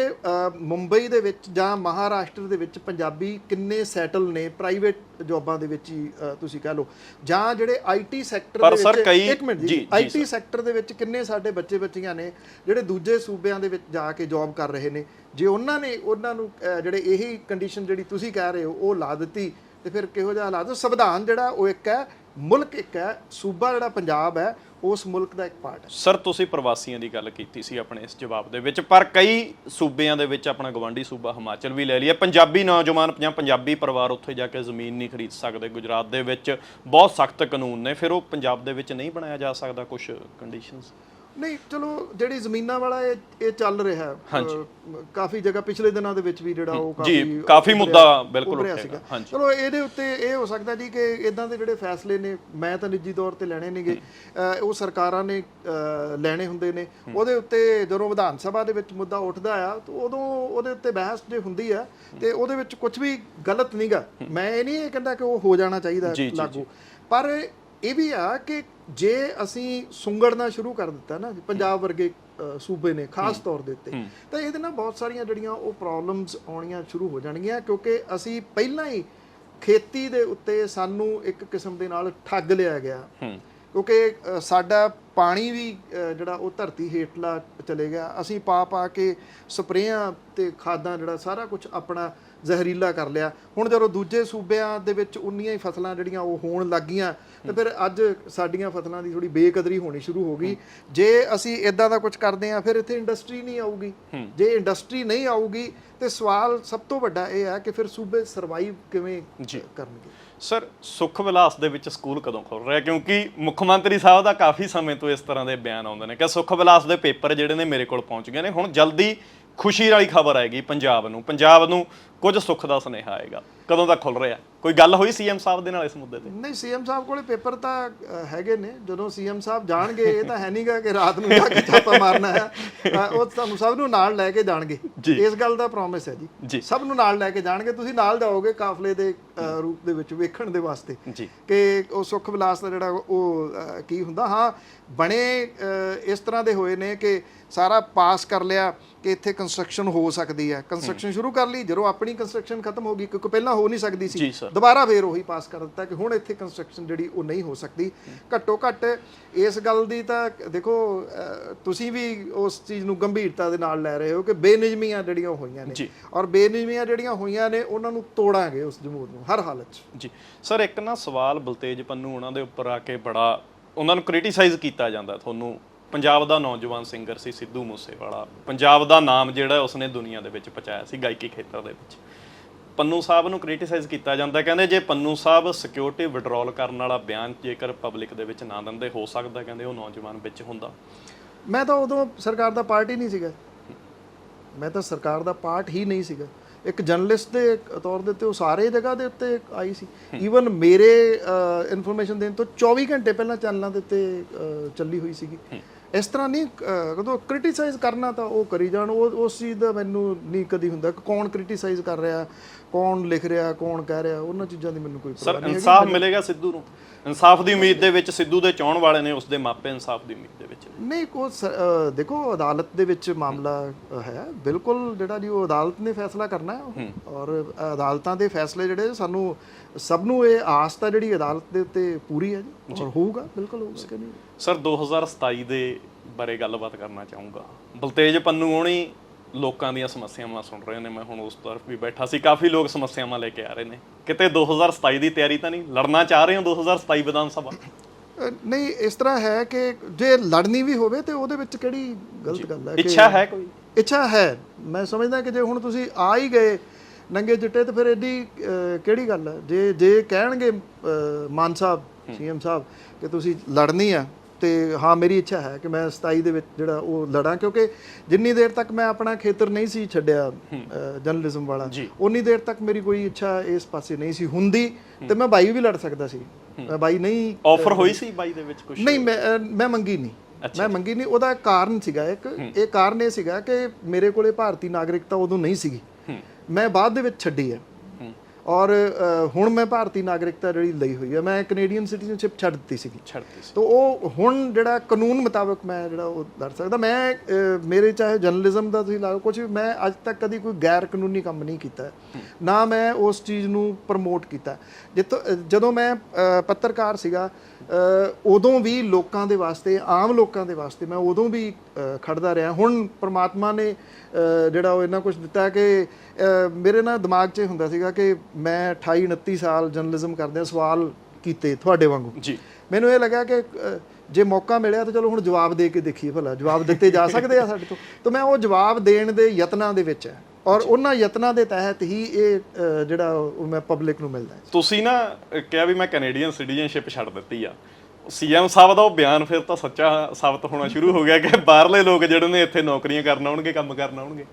ਮੁੰਬਈ ਦੇ ਵਿੱਚ ਜਾਂ ਮਹਾਰਾਸ਼ਟਰ ਦੇ ਵਿੱਚ ਪੰਜਾਬੀ ਕਿੰਨੇ ਸੈਟਲ ਨੇ? ਪ੍ਰਾਈਵੇਟ ਜੌਬਾਂ ਦੇ ਵਿੱਚ ਹੀ ਤੁਸੀਂ ਕਹ ਲਓ। ਜਾਂ ਜਿਹੜੇ ਆਈਟੀ ਸੈਕਟਰ ਦੇ ਵਿੱਚ ਇੱਕ ਮਿੰਟ ਜੀ, ਆਈਟੀ ਸੈਕਟਰ ਦੇ ਵਿੱਚ ਕਿੰਨੇ ਸਾਡੇ ਬੱਚੇ ਬੱਚੀਆਂ ਨੇ ਜਿਹੜੇ ਦੂਜੇ ਸੂਬਿਆਂ ਦੇ ਵਿੱਚ ਜਾ ਕੇ ਜੌਬ ਕਰ ਰਹੇ ਨੇ? ਜੇ ਉਹਨਾਂ ਨੇ ਉਹਨਾਂ ਨੂੰ ਜਿਹੜੇ ਇਹੀ ਕੰਡੀਸ਼ਨ ਜਿਹੜੀ ਤੁਸੀਂ ਕਹਿ ਰਹੇ ਹੋ ਉਹ ਲਾ ਦਿੱਤੀ ਤੇ ਫਿਰ ਕਿਹੋ ਜਿਹਾ ਹਾਲਾਤ? ਸੰਵਿਧਾਨ ਜਿਹੜਾ ਉਹ ਇੱਕ ਹੈ ਮੁਲਕ ਇੱਕ ਹੈ ਸੂਬਾ ਜਿਹੜਾ ਪੰਜਾਬ ਹੈ ਉਸ ਮੁਲਕ ਦਾ ਇੱਕ ਪਾਰਟ ਹੈ। ਸਰ ਤੁਸੀਂ ਪ੍ਰਵਾਸੀਆਂ ਦੀ ਗੱਲ ਕੀਤੀ ਸੀ ਆਪਣੇ ਇਸ ਜਵਾਬ ਦੇ ਵਿੱਚ, ਪਰ ਕਈ ਸੂਬਿਆਂ ਦੇ ਵਿੱਚ ਆਪਣਾ ਗਵਾਂਢੀ ਸੂਬਾ ਹਿਮਾਚਲ ਵੀ ਲੈ ਲਿਆ ਪੰਜਾਬੀ ਨੌਜਵਾਨ, ਜਾਂ ਪੰਜਾਬੀ ਪਰਿਵਾਰ ਉੱਥੇ ਜਾ ਕੇ ਜ਼ਮੀਨ ਨਹੀਂ ਖਰੀਦ ਸਕਦੇ ਗੁਜਰਾਤ ਦੇ ਵਿੱਚ। ਬਹੁਤ ਸਖਤ ਕਾਨੂੰਨ ਨੇ, ਫਿਰ ਉਹ ਪੰਜਾਬ ਦੇ ਵਿੱਚ ਨਹੀਂ ਬਣਾਇਆ ਜਾ ਸਕਦਾ ਕੁਝ ਕੰਡੀਸ਼ਨਸ ਨਹੀਂ ਚਲੋ ਜਿਹੜੀ ਜ਼ਮੀਨਾਂ ਵਾਲਾ ਇਹ ਇਹ ਚੱਲ ਰਿਹਾ ਹੈ। ਅਹ, ਕਾਫੀ ਜਗ੍ਹਾ ਪਿਛਲੇ ਦਿਨਾਂ ਦੇ ਵਿੱਚ ਵੀ ਜਿਹੜਾ ਉਹ ਕਾਫੀ ਜੀ, ਕਾਫੀ ਉੱਭਰਿਆ- ਮੁੱਦਾ ਬਿਲਕੁਲ ਉੱਭਰਿਆ ਉੱਠੇਗਾ, ਸੀਗਾ। ਹਾਂਜੀ। ਚਲੋ ਇਹਦੇ ਉੱਤੇ ਇਹ ਹੋ ਸਕਦਾ ਜੀ ਕਿ ਇਦਾਂ ਦੇ ਜਿਹੜੇ ਫੈਸਲੇ ਨੇ ਮੈਂ ਤਾਂ ਨਿੱਜੀ ਤੌਰ ਤੇ ਲੈਣੇ ਨਹੀਂਗੇ ਉਹ ਸਰਕਾਰਾਂ ਨੇ ਅਹ, ਲੈਣੇ ਹੁੰਦੇ ਨੇ। ਉਹਦੇ ਉੱਤੇ ਜਦੋਂ ਵਿਧਾਨ ਸਭਾ ਦੇ ਵਿੱਚ ਮੁੱਦਾ ਉੱਠਦਾ ਆ ਤਾਂ ਉਦੋਂ ਉਹਦੇ ਉੱਤੇ ਬਹਿਸ ਜੇ ਹੁੰਦੀ ਆ ਤੇ ਉਹਦੇ ਵਿੱਚ ਕੁਝ ਵੀ ਗਲਤ ਨਹੀਂਗਾ ਮੈਂ ਇਹ ਨਹੀਂ ਇਹ ਕਹਿੰਦਾ ਕਿ ਉਹ ਹੋ ਜਾਣਾ ਚਾਹੀਦਾ ਲਾਗੂ। ਪਰ ਇਹ ਵੀ ਆ ਕਿ ਜੇ ਅਸੀਂ ਸੁੰਗੜਨਾ ਸ਼ੁਰੂ ਕਰ ਦਿੱਤਾ ਨਾ ਪੰਜਾਬ ਵਰਗੇ ਸੂਬੇ ਨੇ ਖਾਸ ਤੌਰ ਦੇ ਉੱਤੇ ਤਾਂ ਇਹਦੇ ਨਾਲ ਬਹੁਤ ਸਾਰੀਆਂ ਜਿਹੜੀਆਂ ਉਹ ਪ੍ਰੋਬਲਮਸ ਆਉਣੀਆਂ ਸ਼ੁਰੂ ਹੋ ਜਾਣਗੀਆਂ ਕਿਉਂਕਿ ਅਸੀਂ ਪਹਿਲਾਂ ਹੀ ਖੇਤੀ ਦੇ ਉੱਤੇ ਸਾਨੂੰ ਇੱਕ ਕਿਸਮ ਦੇ ਨਾਲ ਠੱਗ ਲਿਆ ਗਿਆ। ਕਿਉਂਕਿ ਸਾਡਾ ਪਾਣੀ ਵੀ ਜਿਹੜਾ ਉਹ ਧਰਤੀ ਹੇਠਲਾ ਚਲੇ ਗਿਆ। ਅਸੀਂ ਪਾ ਪਾ ਕੇ ਸਪਰੇਆਂ ਤੇ ਖਾਦਾਂ ਜਿਹੜਾ ਸਾਰਾ ਕੁਝ ਆਪਣਾ ਜ਼ਹਿਰੀਲਾ ਕਰ ਲਿਆ। ਹੁਣ ਜਦੋਂ ਦੂਜੇ ਸੂਬਿਆਂ ਦੇ ਵਿੱਚ ਉਨੀਆਂ ਹੀ ਫਸਲਾਂ ਜਿਹੜੀਆਂ ਉਹ ਹੋਣ ਲੱਗੀਆਂ ਤੇ ਫਿਰ ਅੱਜ ਸਾਡੀਆਂ ਫਸਲਾਂ ਦੀ ਥੋੜੀ ਬੇਕਦਰੀ ਹੋਣੀ ਸ਼ੁਰੂ ਹੋ ਗਈ। ਜੇ ਅਸੀਂ ਇਦਾਂ ਦਾ ਕੁਝ ਕਰਦੇ ਆ ਫਿਰ ਇੱਥੇ ਇੰਡਸਟਰੀ ਨਹੀਂ ਆਊਗੀ। ਜੇ ਇੰਡਸਟਰੀ ਨਹੀਂ ਆਊਗੀ ਤੇ ਸਵਾਲ ਸਭ ਤੋਂ ਵੱਡਾ ਇਹ ਹੈ ਕਿ ਫਿਰ ਸੂਬੇ ਸਰਵਾਈਵ ਕਿਵੇਂ। ਕਰਨਗੇ? ਸਰ ਸੁਖ ਵਿਲਾਸ ਦੇ ਵਿੱਚ ਸਕੂਲ ਕਦੋਂ ਖੁੱਲ ਰਿਹਾ? ਕਿਉਂਕਿ ਮੁੱਖ ਮੰਤਰੀ ਸਾਹਿਬ ਦਾ ਕਾਫੀ ਸਮੇਂ ਤੋਂ ਇਸ ਤਰ੍ਹਾਂ ਦੇ ਬਿਆਨ ਆਉਂਦੇ ਨੇ ਕਿ ਸੁਖ ਵਿਲਾਸ ਦੇ ਪੇਪਰ ਜਿਹੜੇ ਨੇ ਮੇਰੇ ਕੋਲ ਪਹੁੰਚ ਗਏ ਨੇ। ਹੁਣ ਜਲਦੀ ਖੁਸ਼ੀ ਵਾਲੀ ਖਬਰ ਆਏਗੀ ਪੰਜਾਬ ਨੂੰ। ਪੰਜਾਬ ਨੂੰ ਕੁਝ ਸੁੱਖ ਦਾ ਸੁਨੇਹਾ ਆਏਗਾ। ਕਦੋਂ ਤੱਕ ਖੁੱਲ ਰਿਹਾ? ਕੋਈ ਗੱਲ ਹੋਈ ਸੀਐਮ ਸਾਹਿਬ ਦੇ ਨਾਲ ਇਸ ਮੁੱਦੇ ਤੇ? ਨਹੀਂ ਸੀਐਮ ਸਾਹਿਬ ਕੋਲੇ ਪੇਪਰ ਤਾਂ ਹੈਗੇ ਨੇ। ਜਦੋਂ ਸੀਐਮ ਸਾਹਿਬ ਜਾਣਗੇ ਇਹ ਤਾਂ ਹੈ ਨਹੀਂਗਾ ਕਿ ਰਾਤ ਨੂੰ ਜਾ ਕੇ ਛਾਪਾ ਮਾਰਨਾ ਹੈ। ਉਹ ਤੁਹਾਨੂੰ ਸਭ ਨੂੰ ਨਾਲ ਲੈ ਕੇ ਜਾਣਗੇ। ਇਸ ਗੱਲ ਦਾ ਪ੍ਰੋਮਿਸ ਹੈ ਜੀ। ਸਭ ਨੂੰ ਨਾਲ ਲੈ ਕੇ ਜਾਣਗੇ। ਤੁਸੀਂ ਨਾਲ ਜਾਓਗੇ ਕਾਫਲੇ ਦੇ ਰੂਪ ਦੇ ਵਿੱਚ ਵੇਖਣ ਦੇ ਵਾਸਤੇ ਕਿ ਉਹ ਸੁੱਖ ਵਿਲਾਸ ਦਾ ਜਿਹੜਾ ਉਹ ਕੀ ਹੁੰਦਾ? ਹਾਂ ਬਣੇ ਇਸ ਤਰ੍ਹਾਂ ਦੇ ਹੋਏ ਨੇ ਕਿ ਸਾਰਾ ਪਾਸ ਕਰ ਲਿਆ। ਕਿ ਇੱਥੇ ਕੰਸਟਰਕਸ਼ਨ ਹੋ ਸਕਦੀ ਹੈ। ਕੰਸਟਰਕਸ਼ਨ ਸ਼ੁਰੂ ਕਰ ਲਈ ਜਦੋਂ ਆਪਣੀ ਕੰਸਟਰਕਸ਼ਨ ਖਤਮ ਹੋ ਗਈ ਕਿਉਂਕਿ ਪਹਿਲਾਂ ਹੋ ਨਹੀਂ ਸਕਦੀ ਸੀ। ਦੁਬਾਰਾ ਫੇਰ ਉਹੀ ਪਾਸ ਕਰ ਦਿੱਤਾ ਕਿ ਹੁਣ ਇੱਥੇ ਕੰਸਟਰਕਸ਼ਨ ਜਿਹੜੀ ਉਹ ਨਹੀਂ ਹੋ ਸਕਦੀ। ਘੱਟੋ ਘੱਟ ਇਸ ਗੱਲ ਦੀ ਤਾਂ ਦੇਖੋ ਤੁਸੀਂ ਵੀ ਉਸ ਚੀਜ਼ ਨੂੰ ਗੰਭੀਰਤਾ ਦੇ ਨਾਲ ਲੈ ਰਹੇ ਹੋ ਕਿ ਬੇਨਿਯਮੀਆਂ ਜਿਹੜੀਆਂ ਹੋਈਆਂ ਨੇ। ਔਰ ਬੇਨਿਯਮੀਆਂ ਜਿਹੜੀਆਂ ਹੋਈਆਂ ਨੇ ਉਹਨਾਂ ਨੂੰ ਤੋੜਾਂਗੇ ਉਸ ਜਮਹੂਰ ਨੂੰ ਹਰ ਹਾਲਤ 'ਚ। ਜੀ। ਸਰ ਇੱਕ ਨਾ ਸਵਾਲ ਬਲਤੇਜ ਪੰਨੂ ਉਹਨਾਂ ਦੇ ਉੱਪਰ ਆ ਕੇ ਬੜਾ ਉਹਨਾਂ ਨੂੰ ਕ੍ਰਿਟੀਸਾਈਜ਼ ਕੀਤਾ ਜਾਂਦਾ ਤੁਹਾਨੂੰ ਪੰਜਾਬ ਦਾ ਨੌਜਵਾਨ ਸਿੰਗਰ ਸੀ ਸਿੱਧੂ ਮੂਸੇਵਾਲਾ। ਪੰਜਾਬ ਦਾ ਨਾਮ ਜਿਹੜਾ ਉਸਨੇ ਦੁਨੀਆ ਦੇ ਵਿੱਚ ਪਹੁੰਚਾਇਆ ਸੀ ਗਾਇਕੀ ਖੇਤਰ ਦੇ ਵਿੱਚ। ਪੰਨੂ ਸਾਹਿਬ ਨੂੰ ਕ੍ਰਿਟੀਸਾਈਜ਼ ਕੀਤਾ ਜਾਂਦਾ। ਕਹਿੰਦੇ ਜੇ ਪੰਨੂ ਸਾਹਿਬ ਸਿਕਿਉਰਿਟੀ ਵਿਡਰਾਲ ਕਰਨ ਵਾਲਾ ਬਿਆਨ ਜੇਕਰ ਪਬਲਿਕ ਦੇ ਵਿੱਚ ਨਾ ਦਿੰਦੇ ਹੋ ਸਕਦਾ ਕਹਿੰਦੇ ਉਹ ਨੌਜਵਾਨ ਵਿੱਚ ਹੁੰਦਾ। ਮੈਂ ਤਾਂ ਉਦੋਂ ਸਰਕਾਰ ਦਾ ਪਾਰਟ ਹੀ ਨਹੀਂ ਸੀਗਾ। ਮੈਂ ਤਾਂ ਸਰਕਾਰ ਦਾ ਪਾਰਟ ਹੀ ਨਹੀਂ ਸੀਗਾ। ਇੱਕ ਜਰਨਲਿਸਟ ਦੇ ਤੌਰ ਦੇ ਉੱਤੇ ਉਹ ਸਾਰੇ ਜਗ੍ਹਾ ਦੇ ਉੱਤੇ ਆਈ ਸੀ। ਈਵਨ ਮੇਰੇ ਇਨਫੋਰਮੇਸ਼ਨ ਦੇਣ ਤੋਂ 24 ਘੰਟੇ ਪਹਿਲਾਂ ਚੈਨਲਾਂ ਦੇ ਉੱਤੇ ਚੱਲੀ ਹੋਈ ਸੀਗੀ। ਇਸ ਤਰ੍ਹਾਂ ਨਹੀਂ ਕਦੋਂ ਕ੍ਰਿਟੀਸਾਈਜ਼ ਕਰਨਾ ਤਾਂ ਉਹ ਕਰੀ ਜਾਣ, ਉਹ ਉਸ ਚੀਜ਼ ਦਾ ਮੈਨੂੰ ਨਹੀਂ ਕਦੀ ਹੁੰਦਾ ਕਿ ਕੌਣ ਕ੍ਰਿਟੀਸਾਈਜ਼ ਕਰ ਰਿਹਾ। ਕੌਣ ਲਿਖ ਰਿਹਾ ਕੌਣ ਕਹਿ ਰਿਹਾ ਉਹਨਾਂ ਚੀਜ਼ਾਂ ਦੀ ਮੈਨੂੰ ਕੋਈ ਸਰ ਪਰਵਾਹ ਨਹੀਂ ਹੈਗੀ। ਇਨਸਾਫ ਮਿਲੇਗਾ ਸਿੱਧੂ ਨੂੰ। ਇਨਸਾਫ ਦੀ ਉਮੀਦ ਦੇ ਵਿੱਚ ਸਿੱਧੂ ਦੇ ਚਾਹਣ ਵਾਲੇ ਨੇ ਉਸਦੇ ਮਾਪੇ ਇਨਸਾਫ ਦੀ ਉਮੀਦ ਦੇ ਵਿੱਚ ਨੇ। ਨਹੀਂ ਕੋ ਸ- ਅ, ਦੇਖੋ ਅਦਾਲਤ ਦੇ ਵਿੱਚ ਮਾਮਲਾ ਅ, ਹੈ। ਬਿਲਕੁਲ ਜਿਹੜਾ ਜੀ ਉਹ ਅਦਾਲਤ ਨੇ ਫੈਸਲਾ ਕਰਨਾ ਹੈ। ਔਰ ਅਦਾਲਤਾਂ ਦੇ ਫੈਸਲੇ ਜਿਹੜੇ ਸਾਨੂੰ ਸਭ ਨੂੰ ਇਹ ਆਸ ਤਾਂ ਜਿਹੜੀ ਅਦਾਲਤ ਦੇ ਉੱਤੇ ਪੂਰੀ ਹੈ ਜੀ। ਔਰ ਹੋਊਗਾ ਬਿਲਕੁਲ ਹੋਊਗਾ। ਕਿ ਨਹੀਂ ਸਰ 2027 ਦੇ ਬਾਰੇ ਗੱਲਬਾਤ ਕਰਨਾ ਚਾਹੂੰਗਾ। ਬਲਤੇਜ ਪੰਨੂ ਹੋਣੀ ਲੋਕਾਂ ਦੀਆਂ ਸਮੱਸਿਆਵਾਂ ਸੁਣ ਰਹੇ ਨੇ ਮੈਂ ਹੁਣ ਉਸ ਤਰਫ ਵੀ ਬੈਠਾ ਸੀ ਕਾਫੀ ਲੋਕ ਸਮੱਸਿਆਵਾਂ ਲੈ ਕੇ ਆ ਰਹੇ ਨੇ। ਕਿਤੇ 2027 ਦੀ ਤਿਆਰੀ ਤਾਂ ਨਹੀਂ? ਲੜਨਾ ਚਾਹ ਰਹੇ ਹੋ 2027 ਵਿਧਾਨ ਸਭਾ? ਨਹੀਂ ਇਸ ਤਰ੍ਹਾਂ ਹੈ ਕਿ ਜੇ ਲੜਨੀ ਵੀ ਹੋਵੇ ਤੇ ਉਹਦੇ ਵਿੱਚ ਕਿਹੜੀ ਗਲਤ ਗੱਲ ਹੈ ਕਿ ਇੱਛਾ ਹੈ ਕੋਈ? ਇੱਛਾ ਹੈ। ਮੈਂ ਸਮਝਦਾ ਕਿ ਜੇ ਹੁਣ ਤੁਸੀਂ ਆ ਹੀ ਗਏ ਨੰਗੇ ਚਿੱਟੇ ਤੇ ਫਿਰ ਐਡੀ ਅਹ, ਕਿਹੜੀ ਗੱਲ ਹੈ? ਜੇ ਜੇ ਕਹਿਣਗੇ ਮਾਨ ਸਾਹਿਬ ਸੀਐਮ ਸਾਹਿਬ ਕਿ ਤੁਸੀਂ ਲੜਨੀ ਆ ਤੇ ਹਾਂ ਮੇਰੀ ਇੱਛਾ ਹੈ ਕਿ ਮੈਂ 27 ਦੇ ਵਿੱਚ ਜਿਹੜਾ ਉਹ ਲੜਾਂ ਕਿਉਂਕਿ ਜਿੰਨੀ ਦੇਰ ਤੱਕ ਮੈਂ ਆਪਣਾ ਖੇਤਰ ਨਹੀਂ ਸੀ ਛੱਡਿਆ ਜਰਨਲਿਜ਼ਮ ਵਾਲਾ। ਉਨੀ ਦੇਰ ਤੱਕ ਮੇਰੀ ਕੋਈ ਇੱਛਾ ਇਸ ਪਾਸੇ ਨਹੀਂ ਸੀ ਹੁੰਦੀ ਤੇ ਮੈਂ ਬਾਈ ਵੀ ਲੜ ਸਕਦਾ ਸੀ। ਬਾਈ ਨਹੀਂ ਆਫਰ ਹੋਈ ਸੀ ਬਾਈ ਦੇ ਵਿੱਚ ਕੁਝ ਨਹੀਂ ਮੈਂ ਮੈਂ ਮੰਗੀ ਨਹੀਂ। ਮੈਂ ਮੰਗੀ ਨਹੀਂ ਉਹਦਾ ਕਾਰਨ ਸੀਗਾ ਇੱਕ। ਇਹ ਕਾਰਨ ਇਹ ਸੀਗਾ ਕਿ ਮੇਰੇ ਕੋਲੇ ਭਾਰਤੀ ਨਾਗਰਿਕਤਾ ਉਦੋਂ ਨਹੀਂ ਸੀਗੀ। ਮੈਂ ਬਾਅਦ ਦੇ ਵਿੱਚ ਛੱਡੀ ਹੈ। ਔਰ ਹੁਣ ਮੈਂ ਭਾਰਤੀ ਨਾਗਰਿਕਤਾ ਜਿਹੜੀ ਲਈ ਹੋਈ ਹੈ ਮੈਂ ਕੈਨੇਡੀਅਨ ਸਿਟੀਜ਼ਨਸ਼ਿਪ ਛੱਡ ਦਿੱਤੀ ਸੀਗੀ। ਛੱਡਤੀ ਸੀ। ਤੋ ਉਹ ਹੁਣ ਜਿਹੜਾ ਕਾਨੂੰਨ ਮੁਤਾਬਕ ਮੈਂ ਜਿਹੜਾ ਉਹ ਲੜ ਸਕਦਾ ਮੈਂ ਮੇਰੇ ਚਾਹੇ ਜਰਨਲਿਜ਼ਮ ਦਾ ਤੁਸੀਂ ਲਾ ਲਓ ਕੁਝ ਵੀ ਮੈਂ ਅੱਜ ਤੱਕ ਕਦੀ ਕੋਈ ਗੈਰ ਕਾਨੂੰਨੀ ਕੰਮ ਨਹੀਂ ਕੀਤਾ। ਨਾ ਮੈਂ ਉਸ ਚੀਜ਼ ਨੂੰ ਪ੍ਰਮੋਟ ਕੀਤਾ। ਜਦੋਂ ਮੈਂ ਪੱਤਰਕਾਰ ਸੀਗਾ ਉਦੋਂ ਵੀ ਲੋਕਾਂ ਦੇ ਵਾਸਤੇ ਆਮ ਲੋਕਾਂ ਦੇ ਵਾਸਤੇ ਮੈਂ ਉਦੋਂ ਵੀ ਖੜਦਾ ਰਿਹਾ। ਹੁਣ ਪ੍ਰਮਾਤਮਾ ਨੇ ਜਿਹੜਾ ਉਹ ਇੰਨਾ ਕੁਝ ਦਿੱਤਾ ਕਿ ਮੇਰੇ ਨਾਲ ਦਿਮਾਗ 'ਚ ਹੁੰਦਾ ਸੀਗਾ ਕਿ ਮੈਂ 28 29 ਸਾਲ ਜਰਨਲਿਜ਼ਮ ਕਰਦਿਆਂ ਸਵਾਲ ਕੀਤੇ ਤੁਹਾਡੇ ਵਾਂਗੂ। ਜੀ। ਮੈਨੂੰ ਇਹ ਲੱਗਾ ਕਿ ਜੇ ਮੌਕਾ ਮਿਲਿਆ ਤਾਂ ਚਲੋ ਹੁਣ ਜਵਾਬ ਦੇ ਕੇ ਦੇਖੀਏ ਭਲਾ। ਜਵਾਬ ਦਿੱਤੇ ਜਾ ਸਕਦੇ ਆ ਸਾਡੇ ਤੋਂ। ਤਾਂ ਮੈਂ ਉਹ ਜਵਾਬ ਦੇਣ ਦੇ ਯਤਨਾਂ ਦੇ ਵਿੱਚ ਹੈ। ਔਰ ਉਹਨਾਂ ਯਤਨਾਂ ਦੇ ਤਹਿਤ ਹੀ ਇਹ ਅ, ਜਿਹੜਾ ਉਹ ਮੈਂ ਪਬਲਿਕ ਨੂੰ ਮਿਲਦਾ ਹੈ। ਤੁਸੀਂ ਨਾ ਅਹ, ਕਿਹਾ ਵੀ ਮੈਂ ਕੈਨੇਡੀਅਨ ਸਿਟੀਜ਼ਨਸ਼ਿਪ ਛੱਡ ਦਿੱਤੀ ਆ। ਸੀਐਮ ਸਾਹਿਬ ਦਾ ਉਹ ਬਿਆਨ ਫਿਰ ਤਾਂ ਸੱਚਾ ਸਾਬਤ ਹੋਣਾ ਸ਼ੁਰੂ ਹੋ ਗਿਆ ਕਿ ਬਾਹਰਲੇ ਲੋਕ ਜਿਹੜੇ ਨੇ ਇੱਥੇ ਨੌਕਰੀਆਂ ਕਰਨ ਆਉਣਗੇ ਕੰਮ ਕਰਨ ਆਉਣਗੇ।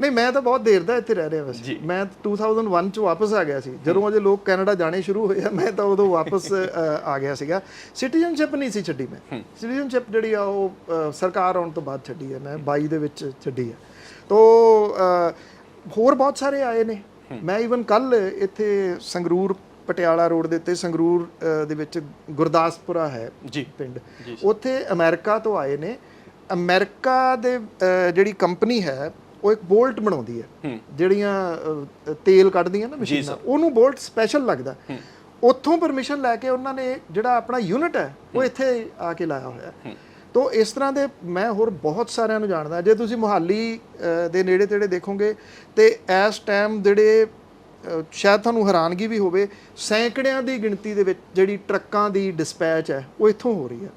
ਨਹੀਂ ਮੈਂ ਤਾਂ ਬਹੁਤ ਦੇਰ ਦਾ ਇੱਥੇ ਰਹਿ ਰਿਹਾ ਵੈਸੇ। ਮੈਂ 2001 ਚ ਵਾਪਸ ਆ ਗਿਆ ਸੀ। ਜਦੋਂ ਅਜੇ ਲੋਕ ਕੈਨੇਡਾ ਜਾਣੇ ਸ਼ੁਰੂ ਹੋਏ ਆ ਮੈਂ ਤਾਂ ਉਦੋਂ ਵਾਪਸ ਅ, ਆ ਗਿਆ ਸੀਗਾ। ਸਿਟੀਜ਼ਨਸ਼ਿਪ ਨਹੀਂ ਸੀ ਛੱਡੀ ਮੈਂ। ਸਿਟੀਜ਼ਨਸ਼ਿਪ ਜਿਹੜੀ ਆ ਉਹ ਅ, ਸਰਕਾਰ ਆਉਣ ਤੋਂ ਬਾਅਦ ਛੱਡੀ ਹੈ ਮੈਂ 22 ਦੇ ਵਿੱਚ ਛੱਡੀ ਹੈ ਤੋ ਅ, ਹੋਰ ਬਹੁਤ ਸਾਰੇ ਆਏ ਨੇ। ਮੈਂ ਈਵਨ ਕੱਲ ਇੱਥੇ ਸੰਗਰੂਰ ਪਟਿਆਲਾ ਰੋਡ ਦੇ ਉੱਤੇ ਸੰਗਰੂਰ ਦੇ ਵਿੱਚ ਗੁਰਦਾਸਪੁਰਾ ਹੈ ਜੀ। ਪਿੰਡ। ਉੱਥੇ ਅਮਰੀਕਾ ਤੋਂ ਆਏ ਨੇ। ਅਮਰੀਕਾ ਦੇ ਜਿਹੜੀ ਕੰਪਨੀ ਹੈ ਉਹ ਇੱਕ ਬੋਲਟ ਬਣਾਉਂਦੀ ਹੈ। ਜਿਹੜੀਆਂ ਤੇਲ ਕੱਢਦੀਆਂ ਨਾ ਮਸ਼ੀਨਾਂ ਉਹਨੂੰ ਬੋਲਟ ਸਪੈਸ਼ਲ ਲੱਗਦਾ। ਉੱਥੋਂ ਪਰਮਿਸ਼ਨ ਲੈ ਕੇ ਉਹਨਾਂ ਨੇ ਜਿਹੜਾ ਆਪਣਾ ਯੂਨਿਟ ਹੈ ਉਹ ਇੱਥੇ ਆ ਕੇ ਲਾਇਆ ਹੋਇਆ। ਹੈ। ਤੋ ਇਸ ਤਰ੍ਹਾਂ ਦੇ ਮੈਂ ਹੋਰ ਬਹੁਤ ਸਾਰਿਆਂ ਨੂੰ ਜਾਣਦਾ। ਜੇ ਤੁਸੀਂ ਮੁਹਾਲੀ ਦੇ ਨੇੜੇ ਤੇੜੇ ਦੇਖੋਗੇ ਤੇ ਇਸ ਟਾਈਮ ਜਿਹੜੇ ਸ਼ਾਇਦ ਤੁਹਾਨੂੰ ਹੈਰਾਨਗੀ ਵੀ ਹੋਵੇ ਸੈਂਕੜਿਆਂ ਦੀ ਗਿਣਤੀ ਦੇ ਵਿੱਚ ਜਿਹੜੀ ਟਰੱਕਾਂ ਦੀ ਡਿਸਪੈਚ ਹੈ ਉਹ ਇੱਥੋਂ ਹੋ ਰਹੀ ਹੈ।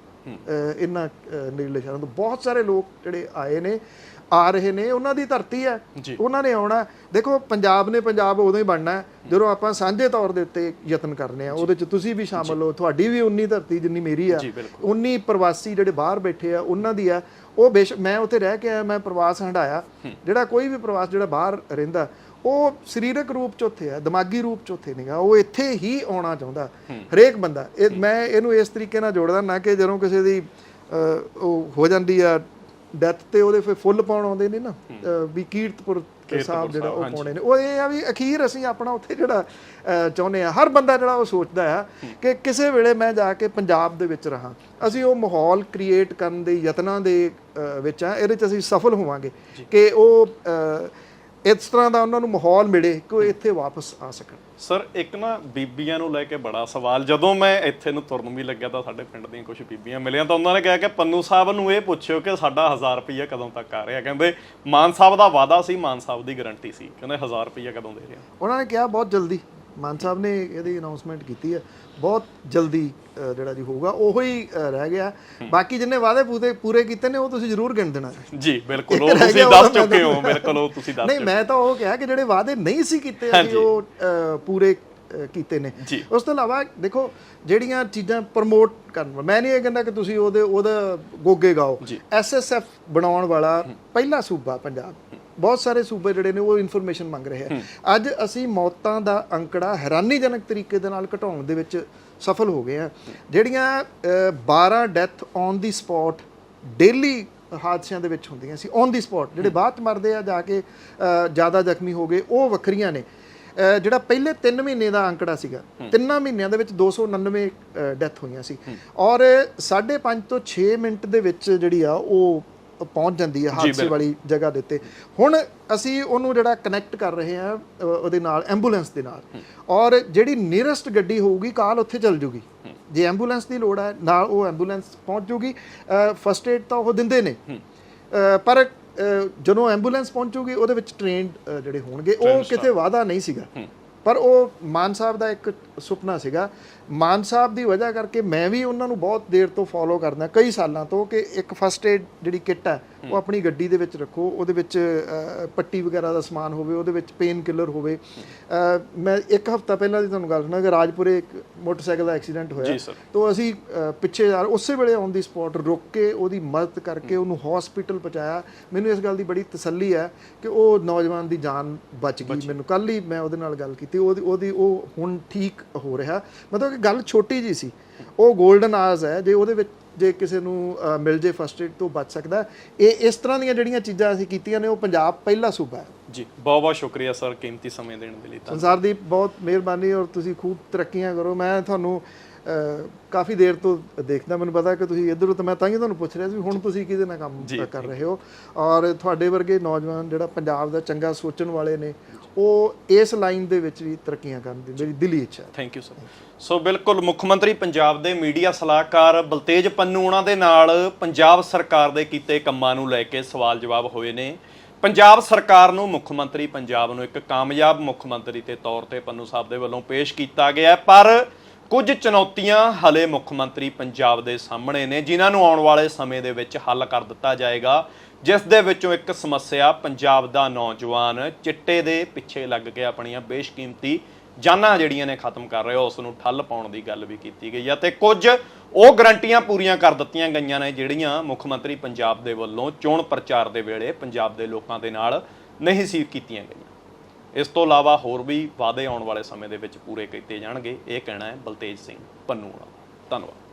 ਇਹਨਾਂ ਨੇੜਲੇ ਸ਼ਹਿਰਾਂ ਤੋਂ। ਬਹੁਤ ਸਾਰੇ ਲੋਕ ਜਿਹੜੇ ਆਏ ਨੇ ਆ ਰਹੇ ਨੇ ਉਹਨਾਂ ਦੀ ਧਰਤੀ ਹੈ ਉਹਨਾਂ ਨੇ ਆਉਣਾ ਦੇਖੋ ਪੰਜਾਬ ਨੇ ਪੰਜਾਬ ਉਦੋਂ ਹੀ ਬਣਨਾ ਜਦੋਂ ਆਪਾਂ ਸਾਂਝੇ ਤੌਰ ਦੇ ਉੱਤੇ ਯਤਨ ਕਰਨੇ ਆ ਉਹਦੇ ਚ ਤੁਸੀਂ ਵੀ ਸ਼ਾਮਲ ਹੋ ਤੁਹਾਡੀ ਵੀ ਉਨੀ ਧਰਤੀ ਜਿੰਨੀ ਮੇਰੀ ਆ ਉਨੀ ਪ੍ਰਵਾਸੀ ਜਿਹੜੇ ਬਾਹਰ ਬੈਠੇ ਆ ਉਹਨਾਂ ਦੀ ਆ। ਉਹ ਬੇਸ਼ ਮੈਂ ਉੱਥੇ ਰਹਿ ਕੇ ਆਇਆ ਮੈਂ ਪ੍ਰਵਾਸ ਹੰਡਾਇਆ ਜਿਹੜਾ ਕੋਈ ਵੀ ਪ੍ਰਵਾਸ ਜਿਹੜਾ ਬਾਹਰ ਰਹਿੰਦਾ ਉਹ ਸਰੀਰਕ ਰੂਪ ਚ ਉੱਥੇ ਆ ਦਿਮਾਗੀ ਰੂਪ ਚ ਉੱਥੇ ਨਹੀਂਗਾ ਉਹ ਇੱਥੇ ਹੀ ਆਉਣਾ ਚਾਹੁੰਦਾ ਹਰੇਕ ਬੰਦਾ। ਮੈਂ ਇਹਨੂੰ ਇਸ ਤਰੀਕੇ ਨਾਲ ਜੋੜਦਾ ਨਾ ਕਿ ਜਦੋਂ ਕਿਸੇ ਦੀ ਉਹ ਹੋ ਜਾਂਦੀ ਆ ਡੈਥ ਤੇ ਉਹਦੇ ਫਿਰ ਫੁੱਲ ਪਾਉਣ ਆਉਂਦੇ ਨੇ ਨਾ ਵੀ ਕੀਰਤਪੁਰ ਸਾਹਿਬ ਜਿਹੜਾ ਉਹ ਪਾਉਣੇ ਨੇ। ਉਹ ਇਹ ਆ ਵੀ ਅਖੀਰ ਅਸੀਂ ਆਪਣਾ ਉੱਥੇ ਜਿਹੜਾ ਚਾਹੁੰਦੇ ਆ। ਹਰ ਬੰਦਾ ਜਿਹੜਾ ਉਹ ਸੋਚਦਾ ਆ ਕਿ ਕਿਸੇ ਵੇਲੇ ਮੈਂ ਜਾ ਕੇ ਪੰਜਾਬ ਦੇ ਵਿੱਚ ਰਹਾ। ਅਸੀਂ ਉਹ ਮਾਹੌਲ ਕ੍ਰੀਏਟ ਕਰਨ ਦੇ ਯਤਨਾਂ ਦੇ ਵਿੱਚ ਆ। ਇਹਦੇ ਚ ਅਸੀਂ ਸਫਲ ਹੋਵਾਂਗੇ ਕਿ ਉਹ ਇਸ ਤਰ੍ਹਾਂ ਦਾ ਉਹਨਾਂ ਨੂੰ ਮਾਹੌਲ ਮਿਲੇ ਕਿ ਉਹ ਇੱਥੇ ਵਾਪਸ ਆ ਸਕਣ। ਸਰ, ਇੱਕ ਨਾ ਬੀਬੀਆਂ ਨੂੰ ਲੈ ਕੇ ਬੜਾ ਸਵਾਲ। ਜਦੋਂ ਮੈਂ ਇੱਥੇ ਨੂੰ ਤੁਰਨ ਵੀ ਲੱਗਿਆ ਤਾਂ ਸਾਡੇ ਪਿੰਡ ਦੀਆਂ ਕੁਝ ਬੀਬੀਆਂ ਮਿਲੀਆਂ ਤਾਂ ਉਹਨਾਂ ਨੇ ਕਿਹਾ ਕਿ ਪੰਨੂ ਸਾਹਿਬ ਨੂੰ ਇਹ ਪੁੱਛਿਓ ਕਿ ਸਾਡਾ 1000 ਰੁਪਈਆ ਕਦੋਂ ਤੱਕ ਆ ਰਿਹਾ। ਕਹਿੰਦੇ, ਮਾਨ ਸਾਹਿਬ ਦਾ ਵਾਅਦਾ ਸੀ, ਮਾਨ ਸਾਹਿਬ ਦੀ ਗਾਰੰਟੀ ਸੀ। ਕਹਿੰਦੇ 1000 ਰੁਪਈਆ ਕਦੋਂ ਦੇ ਰਿਹਾ? ਉਹਨਾਂ ਨੇ ਕਿਹਾ ਬਹੁਤ ਜਲਦੀ। ਮਾਨ ਸਾਹਿਬ ਨੇ ਇਹਦੀ ਅਨਾਉਂਸਮੈਂਟ ਕੀਤੀ ਹੈ। ਬਹੁਤ ਜਲਦੀ ਜਿਹੜਾ ਜੀ ਹੋਊਗਾ ਉਹੋ ਹੀ ਰਹਿ ਗਿਆ। ਬਾਕੀ ਜਿੰਨੇ ਵਾਅਦੇ ਪੂਰੇ ਪੂਰੇ ਕੀਤੇ ਨੇ ਉਹ ਤੁਸੀਂ ਜ਼ਰੂਰ ਗਿਣ ਦੇਣਾ। ਜੀ ਬਿਲਕੁਲ ਉਹ ਤੁਸੀਂ ਦੱਸ ਚੁੱਕੇ ਹੋ ਬਿਲਕੁਲ ਉਹ ਤੁਸੀਂ ਦੱਸ ਨਹੀਂ ਮੈਂ ਤਾਂ ਉਹ ਕਿਹਾ ਕਿ ਜਿਹੜੇ ਵਾਅਦੇ ਨਹੀਂ ਸੀ ਕੀਤੇ ਅਸੀਂ ਉਹ ਪੂਰੇ ਕੀਤੇ ਨੇ। ਉਸ ਤੋਂ ਇਲਾਵਾ ਦੇਖੋ ਜਿਹੜੀਆਂ ਚੀਜ਼ਾਂ ਪ੍ਰਮੋਟ ਕਰਨ ਮੈਂ ਨਹੀਂ ਇਹ ਕਹਿੰਦਾ ਕਿ ਤੁਸੀਂ ਉਹਦੇ ਉਹਦਾ ਗੋਗੇ ਗਾਓ। ਐਸਐਸਐਫ ਬਣਾਉਣ ਵਾਲਾ ਪਹਿਲਾ ਸੂਬਾ ਪੰਜਾਬ। ਬਹੁਤ ਸਾਰੇ ਸੂਬੇ ਜਿਹੜੇ ਨੇ ਉਹ ਇਨਫੋਰਮੇਸ਼ਨ ਮੰਗ ਰਹੇ ਆ। ਅੱਜ ਅਸੀਂ ਮੌਤਾਂ ਦਾ ਅੰਕੜਾ ਹੈਰਾਨੀਜਨਕ ਤਰੀਕੇ ਦੇ ਨਾਲ ਘਟਾਉਣ ਦੇ ਵਿੱਚ ਸਫਲ ਹੋ ਗਏ ਆ। ਜਿਹੜੀਆਂ ਅ, 12 death on the spot daily ਹਾਦਸਿਆਂ ਦੇ ਵਿੱਚ ਹੁੰਦੀਆਂ ਸੀ ਔਨ ਦੀ ਸਪੌਟ ਜਿਹੜੇ ਬਾਅਦ ਚ ਮਰਦੇ ਆ ਜਾ ਕੇ ਜ਼ਿਆਦਾ ਜ਼ਖਮੀ ਹੋ ਗਏ ਉਹ ਵੱਖਰੀਆਂ ਨੇ। ਜਿਹੜਾ ਪਹਿਲੇ 3 ਮਹੀਨੇ ਦਾ ਅੰਕੜਾ ਸੀਗਾ ਤਿੰਨਾਂ ਮਹੀਨਿਆਂ ਦੇ ਵਿੱਚ 299 ਡੈਥ ਹੋਈਆਂ ਸੀ। ਔਰ 5.5 ਤੋਂ 6 ਮਿੰਟ ਦੇ ਵਿੱਚ ਜਿਹੜੀ ਆ ਉਹ ਪਹੁੰਚ ਜਾਂਦੀ ਹੈ ਹਾਦਸੇ ਵਾਲੀ ਜਗ੍ਹਾ ਦੇ ਉੱਤੇ। ਹੁਣ ਅਸੀਂ ਉਹਨੂੰ ਜਿਹੜਾ ਕਨੈਕਟ ਕਰ ਰਹੇ ਆ ਉਹਦੇ ਨਾਲ ਐਂਬੂਲੈਂਸ ਦੇ ਨਾਲ। ਔਰ ਜਿਹੜੀ ਨੀਅਰੈਸਟ ਗੱਡੀ ਹੋਊਗੀ ਕਾਲ ਉੱਥੇ ਚੱਲ ਜੂਗੀ। ਜੇ ਐਂਬੂਲੈਂਸ ਦੀ ਲੋੜ ਹੈ ਨਾਲ ਉਹ ਐਂਬੂਲੈਂਸ ਪਹੁੰਚ ਜੂਗੀ। ਫਸਟ ਏਡ ਤਾਂ ਉਹ ਦਿੰਦੇ ਨੇ। ਪਰ ਜਦੋਂ ਐਂਬੂਲੈਂਸ ਪਹੁੰਚੂਗੀ ਉਹਦੇ ਵਿੱਚ ਟ੍ਰੇਨਡ ਜਿਹੜੇ ਹੋਣਗੇ ਉਹ ਕਿਤੇ ਵਾਅਦਾ ਨਹੀਂ ਸੀਗਾ। ਪਰ ਉਹ ਮਾਨ ਸਾਹਿਬ ਦਾ ਇੱਕ ਸੁਪਨਾ ਸੀਗਾ। ਮਾਨ ਸਾਹਿਬ ਦੀ ਵਜ੍ਹਾ ਕਰਕੇ ਮੈਂ ਵੀ ਉਹਨਾਂ ਨੂੰ ਬਹੁਤ ਦੇਰ ਤੋਂ ਫੋਲੋ ਕਰਦਾ, ਕਈ ਸਾਲਾਂ ਤੋਂ ਕਿ ਇੱਕ ਫਸਟ ਏਡ ਜਿਹੜੀ ਕਿੱਟ ਹੈ ਉਹ ਆਪਣੀ ਗੱਡੀ ਦੇ ਵਿੱਚ ਰੱਖੋ ਉਹਦੇ ਵਿੱਚ ਪੱਟੀ ਵਗੈਰਾ ਦਾ ਸਮਾਨ ਹੋਵੇ ਉਹਦੇ ਵਿੱਚ ਪੇਨ ਕਿਲਰ ਹੋਵੇ। ਮੈਂ ਇੱਕ ਹਫ਼ਤਾ ਪਹਿਲਾਂ ਦੀ ਤੁਹਾਨੂੰ ਗੱਲ ਸੁਣਾ ਕਿ ਰਾਜਪੁਰੇ ਇੱਕ ਮੋਟਰਸਾਈਕਲ ਦਾ ਐਕਸੀਡੈਂਟ ਹੋਇਆ। ਤੋ ਅਸੀਂ ਪਿੱਛੇ ਉਸੇ ਵੇਲੇ ਔਨ ਦੀ ਸਪੌਟ ਰੁਕ ਕੇ ਉਹਦੀ ਮਦਦ ਕਰਕੇ ਉਹਨੂੰ ਹਸਪੀਟਲ ਪਹੁੰਚਾਇਆ। ਮੈਨੂੰ ਇਸ ਗੱਲ ਦੀ ਬੜੀ ਤਸੱਲੀ ਹੈ ਕਿ ਉਹ ਨੌਜਵਾਨ ਦੀ ਜਾਨ ਬਚ ਗਈ। ਮੈਨੂੰ ਕੱਲ ਹੀ ਮੈਂ ਉਹਦੇ ਨਾਲ ਗੱਲ ਕੀਤੀ। ਉਹਦੀ ਉਹਦੀ ਉਹ ਹੁਣ ਠੀਕ ਹੋ ਰਿਹਾ। ਮਤਲਬ ਕਿ ਗੱਲ ਛੋਟੀ ਜੀ ਸੀ। ਉਹ 골ਡਨ ਆਜ਼ ਹੈ। ਜੇ ਉਹਦੇ ਵਿੱਚ ਜੇ ਕਿਸੇ ਨੂੰ ਅ, ਮਿਲ ਜੇ ਫਸਟ ਏਡ ਤੋਂ ਬਚ ਸਕਦਾ ਇਹ ਇਸ ਤਰ੍ਹਾਂ ਦੀਆਂ ਜਿਹੜੀਆਂ ਚੀਜ਼ਾਂ ਅਸੀਂ ਕੀਤੀਆਂ ਨੇ ਉਹ ਪੰਜਾਬ ਪਹਿਲਾ ਸੂਬਾ ਹੈ। ਜੀ ਬਹੁਤ ਬਹੁਤ ਸ਼ੁਕਰੀਆ ਸਰ ਕੀਮਤੀ ਸਮੇਂ ਦੇਣ ਦੇ ਲਈ ਤਾਂ ਸੰਸਾਰਦੀਪ ਬਹੁਤ ਮਿਹਰਬਾਨੀ ਔਰ ਤੁਸੀਂ ਖੂਬ ਤਰੱਕੀਆਂ ਕਰੋ। ਮੈਂ ਤੁਹਾਨੂੰ ਕਾਫੀ ਦੇਰ ਤੋਂ ਦੇਖਦਾ ਮੈਨੂੰ ਪਤਾ ਕਿ ਤੁਸੀਂ ਇੱਧਰ ਤਾਂ ਮੈਂ ਤਾਂ ਹੀ ਤੁਹਾਨੂੰ ਪੁੱਛ ਰਿਹਾ ਸੀ ਹੁਣ ਤੁਸੀਂ ਕਿਹਦੇ ਨਾਲ ਕੰਮ ਕਰ ਰਹੇ ਹੋ? ਔਰ ਤੁਹਾਡੇ ਵਰਗੇ ਨੌਜਵਾਨ ਜਿਹੜਾ ਪੰਜਾਬ ਦਾ ਚੰਗਾ ਸੋਚਣ ਵਾਲੇ ਨੇ ਉਹ ਇਸ ਲਾਈਨ ਦੇ ਵਿੱਚ ਵੀ ਤਰੱਕੀਆਂ ਕਰਨ ਦੀ ਮੇਰੀ ਦਿਲੀ ਇੱਛਾ ਹੈ। ਥੈਂਕ ਯੂ ਸਰ ਸੋ ਬਿਲਕੁਲ ਮੁੱਖ ਮੰਤਰੀ ਪੰਜਾਬ ਦੇ ਮੀਡੀਆ ਸਲਾਹਕਾਰ ਬਲਤੇਜ ਪੰਨੂ ਉਹਨਾਂ ਦੇ ਨਾਲ ਪੰਜਾਬ ਸਰਕਾਰ ਦੇ ਕੀਤੇ ਕੰਮਾਂ ਨੂੰ ਲੈ ਕੇ ਸਵਾਲ ਜਵਾਬ ਹੋਏ ਨੇ। ਪੰਜਾਬ ਸਰਕਾਰ ਨੂੰ ਮੁੱਖ ਮੰਤਰੀ ਪੰਜਾਬ ਨੂੰ ਇੱਕ ਕਾਮਯਾਬ ਮੁੱਖ ਮੰਤਰੀ ਦੇ ਤੌਰ ਤੇ ਪੰਨੂ ਸਾਹਿਬ ਦੇ ਵੱਲੋਂ ਪੇਸ਼ ਕੀਤਾ ਗਿਆ ਪਰ ਕੁਝ ਚੁਣੌਤੀਆਂ ਹਲੇ ਮੁੱਖ ਮੰਤਰੀ ਪੰਜਾਬ ਦੇ ਸਾਹਮਣੇ ਨੇ, ਜਿਨ੍ਹਾਂ ਨੂੰ ਆਉਣ ਵਾਲੇ ਸਮੇਂ ਦੇ ਵਿੱਚ ਹੱਲ ਕਰ ਦਿੱਤਾ ਜਾਏਗਾ, ਜਿਸ ਦੇ ਵਿੱਚੋਂ ਇੱਕ ਸਮੱਸਿਆ ਪੰਜਾਬ ਦਾ ਨੌਜਵਾਨ ਚਿੱਟੇ ਦੇ ਪਿੱਛੇ ਲੱਗ ਕੇ ਆਪਣੀਆਂ ਬੇਸ਼ਕੀਮਤੀ ਜਾਨਾਂ ਜਿਹੜੀਆਂ ਨੇ ਖਤਮ ਕਰ ਰਹੇ ਹੋ ਉਸ ਨੂੰ ਠੱਲ ਪਾਉਣ ਦੀ ਗੱਲ ਵੀ ਕੀਤੀ ਗਈ ਹੈ ਤੇ ਕੁਝ ਉਹ ਗਰੰਟੀਆਂ ਪੂਰੀਆਂ ਕਰ ਦਿੱਤੀਆਂ ਗਈਆਂ ਨੇ, ਜਿਹੜੀਆਂ ਮੁੱਖ ਮੰਤਰੀ ਪੰਜਾਬ ਦੇ ਵੱਲੋਂ ਚੋਣ ਪ੍ਰਚਾਰ ਦੇ ਵੇਲੇ ਪੰਜਾਬ ਦੇ ਲੋਕਾਂ ਦੇ ਨਾਲ ਨਹੀਂ ਸੀ ਕੀਤੀਆਂ ਗਈਆਂ। ਇਸ ਤੋਂ ਇਲਾਵਾ ਹੋਰ ਵੀ ਵਾਅਦੇ ਆਉਣ ਵਾਲੇ ਸਮੇਂ ਦੇ ਵਿੱਚ ਪੂਰੇ ਕੀਤੇ ਜਾਣਗੇ। ਇਹ ਕਹਿਣਾ ਹੈ ਬਲਤੇਜ ਸਿੰਘ ਪੰਨੂਣਾ ਧੰਨਵਾਦ।